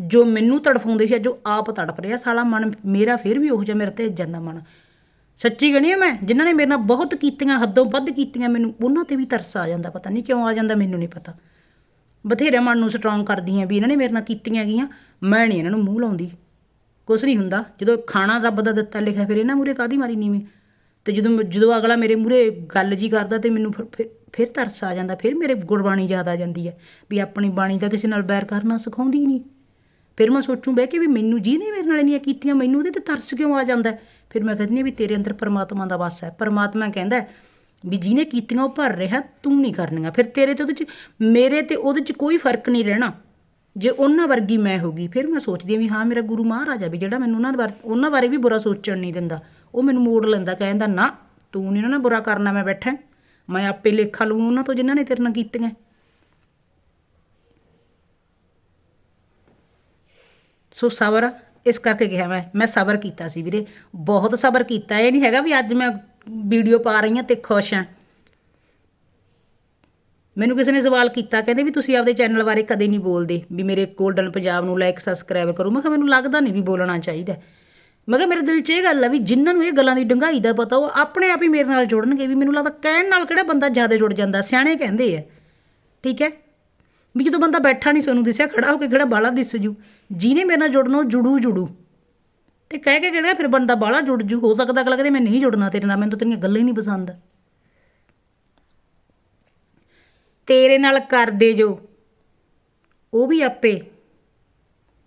ਜੋ ਮੈਨੂੰ ਤੜਫਾਉਂਦੇ ਸੀ, ਅੱਜ ਆਪ ਤੜਫ ਰਿਹਾ ਸਾਲਾ ਮਨ ਮੇਰਾ ਫਿਰ ਵੀ ਉਹ ਜਿਹਾ ਮੇਰੇ ਤੇ ਜਾਂਦਾ ਮਨ। ਸੱਚੀ ਕਹਿੰਦੀ ਆ ਮੈਂ, ਜਿਨ੍ਹਾਂ ਨੇ ਮੇਰੇ ਨਾਲ ਬਹੁਤ ਕੀਤੀਆਂ, ਹੱਦੋਂ ਵੱਧ ਕੀਤੀਆਂ ਮੈਨੂੰ, ਉਹਨਾਂ ਤੇ ਵੀ ਤਰਸ ਆ ਜਾਂਦਾ, ਪਤਾ ਨਹੀਂ ਕਿਉਂ ਆ ਜਾਂਦਾ, ਮੈਨੂੰ ਨਹੀਂ ਪਤਾ। ਬਥੇਰੇ ਮਨ ਨੂੰ ਸਟਰੋਂਗ ਕਰਦੀਆਂ ਵੀ ਇਹਨਾਂ ਨੇ ਮੇਰੇ ਨਾਲ ਕੀਤੀਆਂ ਗਈਆਂ, ਮੈਂ ਨਹੀਂ ਇਹਨਾਂ ਨੂੰ ਮੂੰਹ ਲਾਉਂਦੀ। ਕੁਛ ਨਹੀਂ ਹੁੰਦਾ, ਜਦੋਂ ਖਾਣਾ ਰੱਬ ਦਾ ਦਿੱਤਾ ਲਿਖਿਆ, ਫਿਰ ਇਹਨਾਂ ਮੂਰੇ ਕਾਦੀ ਮਾਰੀ ਨੀਵੀਂ? ਤੇ ਜਦੋਂ ਮ- ਜਦੋਂ ਅਗਲਾ ਮੇਰੇ ਮੂਰੇ ਗੱਲ ਜੀ ਕਰਦਾ ਤੇ ਮੈਨੂੰ ਫਿਰ- ਫਿਰ ਫਿਰ ਤਰਸ ਆ ਜਾਂਦਾ, ਫਿਰ ਮੇਰੇ ਗੁਰਬਾਣੀ ਯਾਦ ਆ ਜਾਂਦੀ ਹੈ ਵੀ ਆਪਣੀ ਬਾਣੀ ਦਾ ਕਿਸੇ ਨਾਲ ਬੈਰ ਕਰਨਾ ਸਿਖਾਉਂਦੀ ਨਹੀਂ ਫਿਰ ਮੈਂ ਸੋਚੂੰ, ਬਹਿ ਕੇ ਵੀ ਮੈਨੂੰ ਜੀ ਨੇ ਮੇਰੇ ਨਾਲ ਇੰਨੀਆਂ ਕੀਤੀਆਂ, ਮੈਨੂੰ ਉਹਦੇ ਤੇ ਤਰਸ ਕਿਉਂ ਆ ਜਾਂਦਾ? ਫਿਰ ਮੈਂ ਕਹਿੰਦੀ ਹਾਂ ਵੀ ਤੇਰੇ ਅੰਦਰ ਪਰਮਾਤਮਾ ਦਾ ਵਾਸ ਹੈ। ਪਰਮਾਤਮਾ ਕਹਿੰਦਾ ਵੀ ਜਿਹਨੇ ਕੀਤੀਆਂ ਉਹ ਭਰ ਰਿਹਾ, ਤੂੰ ਨਹੀਂ ਕਰਨੀਆਂ। ਫਿਰ ਤੇਰੇ ਤੇ ਉਹਦੇ ਚ, ਮੇਰੇ ਤੇ ਉਹਦੇ ਚ ਕੋਈ ਫ਼ਰਕ ਨਹੀਂ ਰਹਿਣਾ। ਜੇ ਉਹਨਾਂ ਵਰਗੀ ਮੈਂ ਹੋ ਗਈ, ਫਿਰ ਮੈਂ ਸੋਚਦੀ ਹਾਂ ਵੀ ਹਾਂ, ਮੇਰਾ ਗੁਰੂ ਮਹਾਰਾਜ ਆ ਵੀ ਜਿਹੜਾ ਮੈਨੂੰ ਉਹਨਾਂ ਦੇ ਬਾਰੇ ਉਹਨਾਂ ਬਾਰੇ ਵੀ ਬੁਰਾ ਸੋਚਣ ਨਹੀਂ ਦਿੰਦਾ। ਉਹ ਮੈਨੂੰ ਮੋੜ ਲੈਂਦਾ ਕਹਿੰਦਾ ਨਾ, ਤੂੰ ਨਹੀਂ ਉਹਨਾਂ ਨਾਲ ਬੁਰਾ ਕਰਨਾ, ਮੈਂ ਬੈਠਾ। ਮੈਂ ਆਪੇ ਲੇਖਾ ਲਊਂ ਉਹਨਾਂ ਤੋਂ ਜਿਨ੍ਹਾਂ ਨੇ ਤੇਰੇ ਨਾਲ ਕੀਤੀਆਂ। ਸੋ ਸਬਰ, ਇਸ ਕਰਕੇ ਕਿਹਾ ਮੈਂ ਮੈਂ ਸਬਰ ਕੀਤਾ ਸੀ ਵੀਰੇ। ਬਹੁਤ ਸਬਰ ਕੀਤਾ, ਇਹ ਨਹੀਂ ਹੈਗਾ ਵੀ ਅੱਜ ਮੈਂ ਵੀਡੀਓ ਪਾ ਰਹੀ ਹਾਂ ਤੇ ਖੁਸ਼ ਹਾਂ। ਮੈਨੂੰ ਕਿਸੇ ਨੇ ਸਵਾਲ ਕੀਤਾ, ਕਹਿੰਦੇ ਵੀ ਤੁਸੀਂ ਆਪਦੇ ਚੈਨਲ ਬਾਰੇ ਕਦੇ ਨਹੀਂ ਬੋਲਦੇ, ਵੀ ਮੇਰੇ 골ਡਨ ਪੰਜਾਬ ਨੂੰ ਲਾਈਕ ਸਬਸਕ੍ਰਾਈਬ ਕਰੋ। ਮੈਂ ਕਿਹਾ, ਮੈਨੂੰ ਲੱਗਦਾ ਨਹੀਂ ਵੀ ਬੋਲਣਾ ਚਾਹੀਦਾ। ਮੈਂ ਕਿਹਾ, ਮੇਰੇ ਦਿਲ 'ਚ ਇਹ ਗੱਲ ਆ ਵੀ ਜਿਨ੍ਹਾਂ ਨੂੰ ਇਹ ਗੱਲਾਂ ਦੀ ਡੰਗਾਈ ਦਾ ਪਤਾ, ਉਹ ਆਪਣੇ ਆਪ ਹੀ ਮੇਰੇ ਨਾਲ ਜੁੜਨਗੇ ਵੀ ਮੈਨੂੰ ਲੱਗਦਾ ਕਹਿਣ ਨਾਲ ਕਿਹੜਾ ਬੰਦਾ ਜ਼ਿਆਦਾ ਜੁੜ ਜਾਂਦਾ, ਸਿਆਣੇ ਕਹਿੰਦੇ ਆ। ਠੀਕ ਹੈ? ਵੀ ਜਦੋਂ ਬੰਦਾ ਬੈਠਾ ਨਹੀਂ, ਸੋਨੂੰ ਦਿਸਿਆ, ਖੜਾ ਹੋ ਕੇ ਕਿਹੜਾ ਬਾਲਾ ਦਿਸ ਜੂ। ਜਿਹਨੇ ਮੇਰੇ ਨਾਲ ਜੁੜਨਾ ਉਹ ਜੁੜੂ ਜੁੜੂ। ਤੇ ਕਹਿ ਕੇ ਕਿਹੜਾ ਫਿਰ ਬੰਦਾ ਬਾਹਲਾ ਜੁੜ ਜੂ, ਹੋ ਸਕਦਾ ਅਗਲਾ ਕਹਦੇ ਮੈਂ ਨਹੀਂ ਜੁੜਨਾ ਤੇਰੇ ਨਾਲ, ਮੈਨੂੰ ਤਾਂ ਤੇਰੀਆਂ ਗੱਲਾਂ ਹੀ ਨਹੀਂ ਪਸੰਦ। ਤੇਰੇ ਨਾਲ ਕਰਦੇ ਜੋ, ਉਹ ਵੀ ਆਪੇ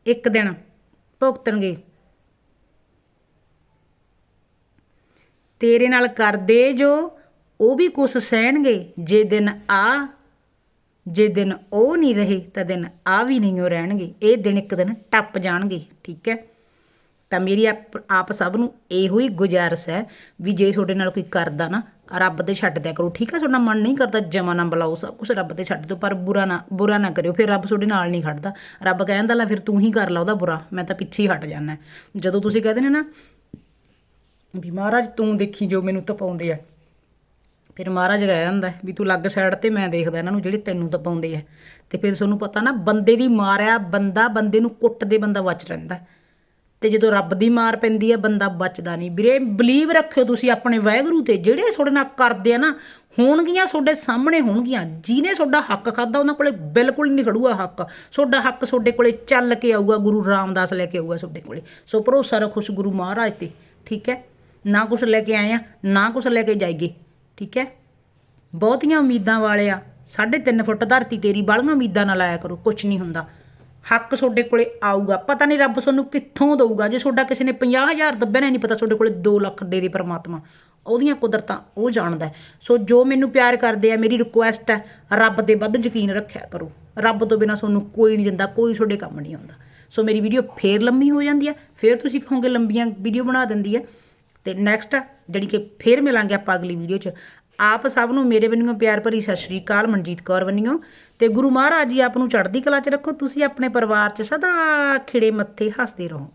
ਇੱਕ ਦਿਨ ਭੁਗਤਣਗੇ। ਤੇਰੇ ਨਾਲ ਕਰਦੇ ਜੋ, ਉਹ ਵੀ ਕੁਛ ਸਹਿਣਗੇ, ਜੇ ਦਿਨ ਆ ਜੇ ਦਿਨ ਉਹ ਨਹੀਂ ਰਹੇ ਤਾਂ ਦਿਨ ਆ ਵੀ ਨਹੀਂ ਉਹ ਰਹਿਣਗੇ। ਇਹ ਦਿਨ ਇੱਕ ਦਿਨ ਟੱਪ ਜਾਣਗੇ, ਠੀਕ ਹੈ? ਤਾਂ ਮੇਰੀ ਆਪ ਆਪ ਸਭ ਨੂੰ ਇਹੋ ਹੀ ਗੁਜ਼ਾਰਿਸ਼ ਹੈ ਵੀ ਜੇ ਤੁਹਾਡੇ ਨਾਲ ਕੋਈ ਕਰਦਾ ਨਾ, ਰੱਬ ਤੇ ਛੱਡ ਦਿਆ ਕਰੋ, ਠੀਕ ਹੈ? ਤੁਹਾਡਾ ਮਨ ਨਹੀਂ ਕਰਦਾ ਜਮਾ ਨਾ ਬੁਲਾਓ, ਸਭ ਕੁਝ ਰੱਬ ਤੇ ਛੱਡ ਦਿਓ, ਪਰ ਬੁਰਾ ਨਾ ਬੁਰਾ ਨਾ ਕਰਿਓ, ਫਿਰ ਰੱਬ ਤੁਹਾਡੇ ਨਾਲ ਨਹੀਂ ਖੜਦਾ। ਰੱਬ ਕਹਿੰਦਾ ਲੈ, ਫਿਰ ਤੂੰ ਹੀ ਕਰ ਲਾ ਉਹਦਾ ਬੁਰਾ, ਮੈਂ ਤਾਂ ਪਿੱਛੇ ਹੀ ਹਟ ਜਾਣਾ ਜਦੋਂ ਤੁਸੀਂ ਕਹਿੰਦੇ ਨੇ ਨਾ ਵੀ ਮਹਾਰਾਜ ਤੂੰ ਦੇਖੀ ਜੋ ਮੈਨੂੰ ਤਪਾਉਂਦੇ ਆ ਫਿਰ ਮਹਾਰਾਜ ਕਹਿ ਜਾਂਦਾ ਵੀ ਤੂੰ ਲੱਗ ਸਾਈਡ ਤੇ ਮੈਂ ਦੇਖਦਾ ਇਹਨਾਂ ਨੂੰ ਜਿਹੜੇ ਤੈਨੂੰ ਤਪਾਉਂਦੇ ਆ। ਤੇ ਫਿਰ ਤੁਹਾਨੂੰ ਪਤਾ ਨਾ, ਬੰਦੇ ਦੀ ਮਾਰਿਆ ਬੰਦਾ ਬੰਦੇ ਨੂੰ ਕੁੱਟਦੇ ਬੰਦਾ ਬਚ ਰਹਿੰਦਾ ਤੇ ਜਦੋਂ ਰੱਬ ਦੀ ਮਾਰ ਪੈਂਦੀ ਆ, ਬੰਦਾ ਬਚਦਾ ਨਹੀਂ। ਵੀਰੇ ਬਲੀਵ ਰੱਖਿਓ ਤੁਸੀਂ ਆਪਣੇ ਵਾਹਿਗੁਰੂ ਤੇ, ਜਿਹੜੇ ਤੁਹਾਡੇ ਨਾਲ ਕਰਦੇ ਆ ਨਾ, ਹੋਣਗੀਆਂ ਤੁਹਾਡੇ ਸਾਹਮਣੇ ਹੋਣਗੀਆਂ। ਜਿਹਨੇ ਤੁਹਾਡਾ ਹੱਕ ਖਾਦਾ ਉਹਨਾਂ ਕੋਲੇ ਬਿਲਕੁਲ ਨਹੀਂ ਖੜੂਗਾ ਹੱਕ। ਤੁਹਾਡਾ ਹੱਕ ਤੁਹਾਡੇ ਕੋਲੇ ਚੱਲ ਕੇ ਆਊਗਾ, ਗੁਰੂ ਰਾਮਦਾਸ ਲੈ ਕੇ ਆਊਗਾ ਤੁਹਾਡੇ ਕੋਲੇ। ਸੋ ਭਰੋਸਾ ਰੱਖੋ ਗੁਰੂ ਮਹਾਰਾਜ ਤੇ, ਠੀਕ ਹੈ? ਨਾ ਕੁਛ ਲੈ ਕੇ ਆਏ ਆ, ਨਾ ਕੁਛ ਲੈ ਕੇ ਜਾਈਏ। ਠੀਕ ਹੈ? ਬਹੁਤੀਆਂ ਉਮੀਦਾਂ ਵਾਲੇ ਆ। 3.5 ਫੁੱਟ ਧਰਤੀ ਤੇਰੀ, ਬਾਲੀਆਂ ਉਮੀਦਾਂ ਨਾਲ ਲਾਇਆ ਕਰੋ ਕੁਝ ਨਹੀਂ ਹੁੰਦਾ। ਹੱਕ ਤੁਹਾਡੇ ਕੋਲੇ ਆਊਗਾ। ਪਤਾ ਨਹੀਂ ਰੱਬ ਤੁਹਾਨੂੰ ਕਿੱਥੋਂ ਦਊਗਾ। ਜੇ ਤੁਹਾਡਾ ਕਿਸੇ ਨੇ 50000 ਦੱਬਿਆ ਨਾ ਨਹੀਂ ਪਤਾ ਤੁਹਾਡੇ ਕੋਲੇ 2 ਲੱਖ ਦੇ ਦੇ ਪਰਮਾਤਮਾ। ਉਹਦੀਆਂ ਕੁਦਰਤਾਂ ਉਹ ਜਾਣਦਾ ਸੋ ਜੋ ਮੈਨੂੰ ਪਿਆਰ ਕਰਦੇ ਆ, ਮੇਰੀ ਰਿਕੁਐਸਟ ਹੈ, ਰੱਬ ਤੇ ਵੱਧ ਯਕੀਨ ਰੱਖਿਆ ਕਰੋ। ਰੱਬ ਤੋਂ ਬਿਨਾ ਤੁਹਾਨੂੰ ਕੋਈ ਨਹੀਂ ਦਿੰਦਾ, ਕੋਈ ਤੁਹਾਡੇ ਕੰਮ ਨਹੀਂ ਆਉਂਦਾ। ਸੋ ਮੇਰੀ ਵੀਡੀਓ ਫੇਰ ਲੰਮੀ ਹੋ ਜਾਂਦੀ ਹੈ। ਫੇਰ ਤੁਸੀਂ ਕਹੋਗੇ, ਲੰਬੀਆਂ ਵੀਡੀਓ ਬਣਾ ਦਿੰਦੀ ਹੈ। ਤੇ ਨੈਕਸਟ ਜਿਹੜੀ ਕਿ ਫੇਰ ਮਿਲਾਂਗੇ ਆਪਾਂ ਅਗਲੀ ਵੀਡੀਓ 'ਚ। ਆਪ ਸਭ ਨੂੰ ਮੇਰੇ ਵੱਲੋਂ ਪਿਆਰ ਭਰੀ ਸਤਿ ਸ਼੍ਰੀ ਅਕਾਲ, ਮਨਜੀਤ ਕੌਰ ਵੱਲੋਂ। ਤੇ ਗੁਰੂ ਮਹਾਰਾਜ ਜੀ ਆਪ ਨੂੰ ਚੜ੍ਹਦੀ ਕਲਾ 'ਚ ਰੱਖੋ, ਤੁਸੀਂ ਆਪਣੇ ਪਰਿਵਾਰ 'ਚ ਸਦਾ ਖਿੜੇ ਮੱਥੇ ਹੱਸਦੇ ਰਹੋ।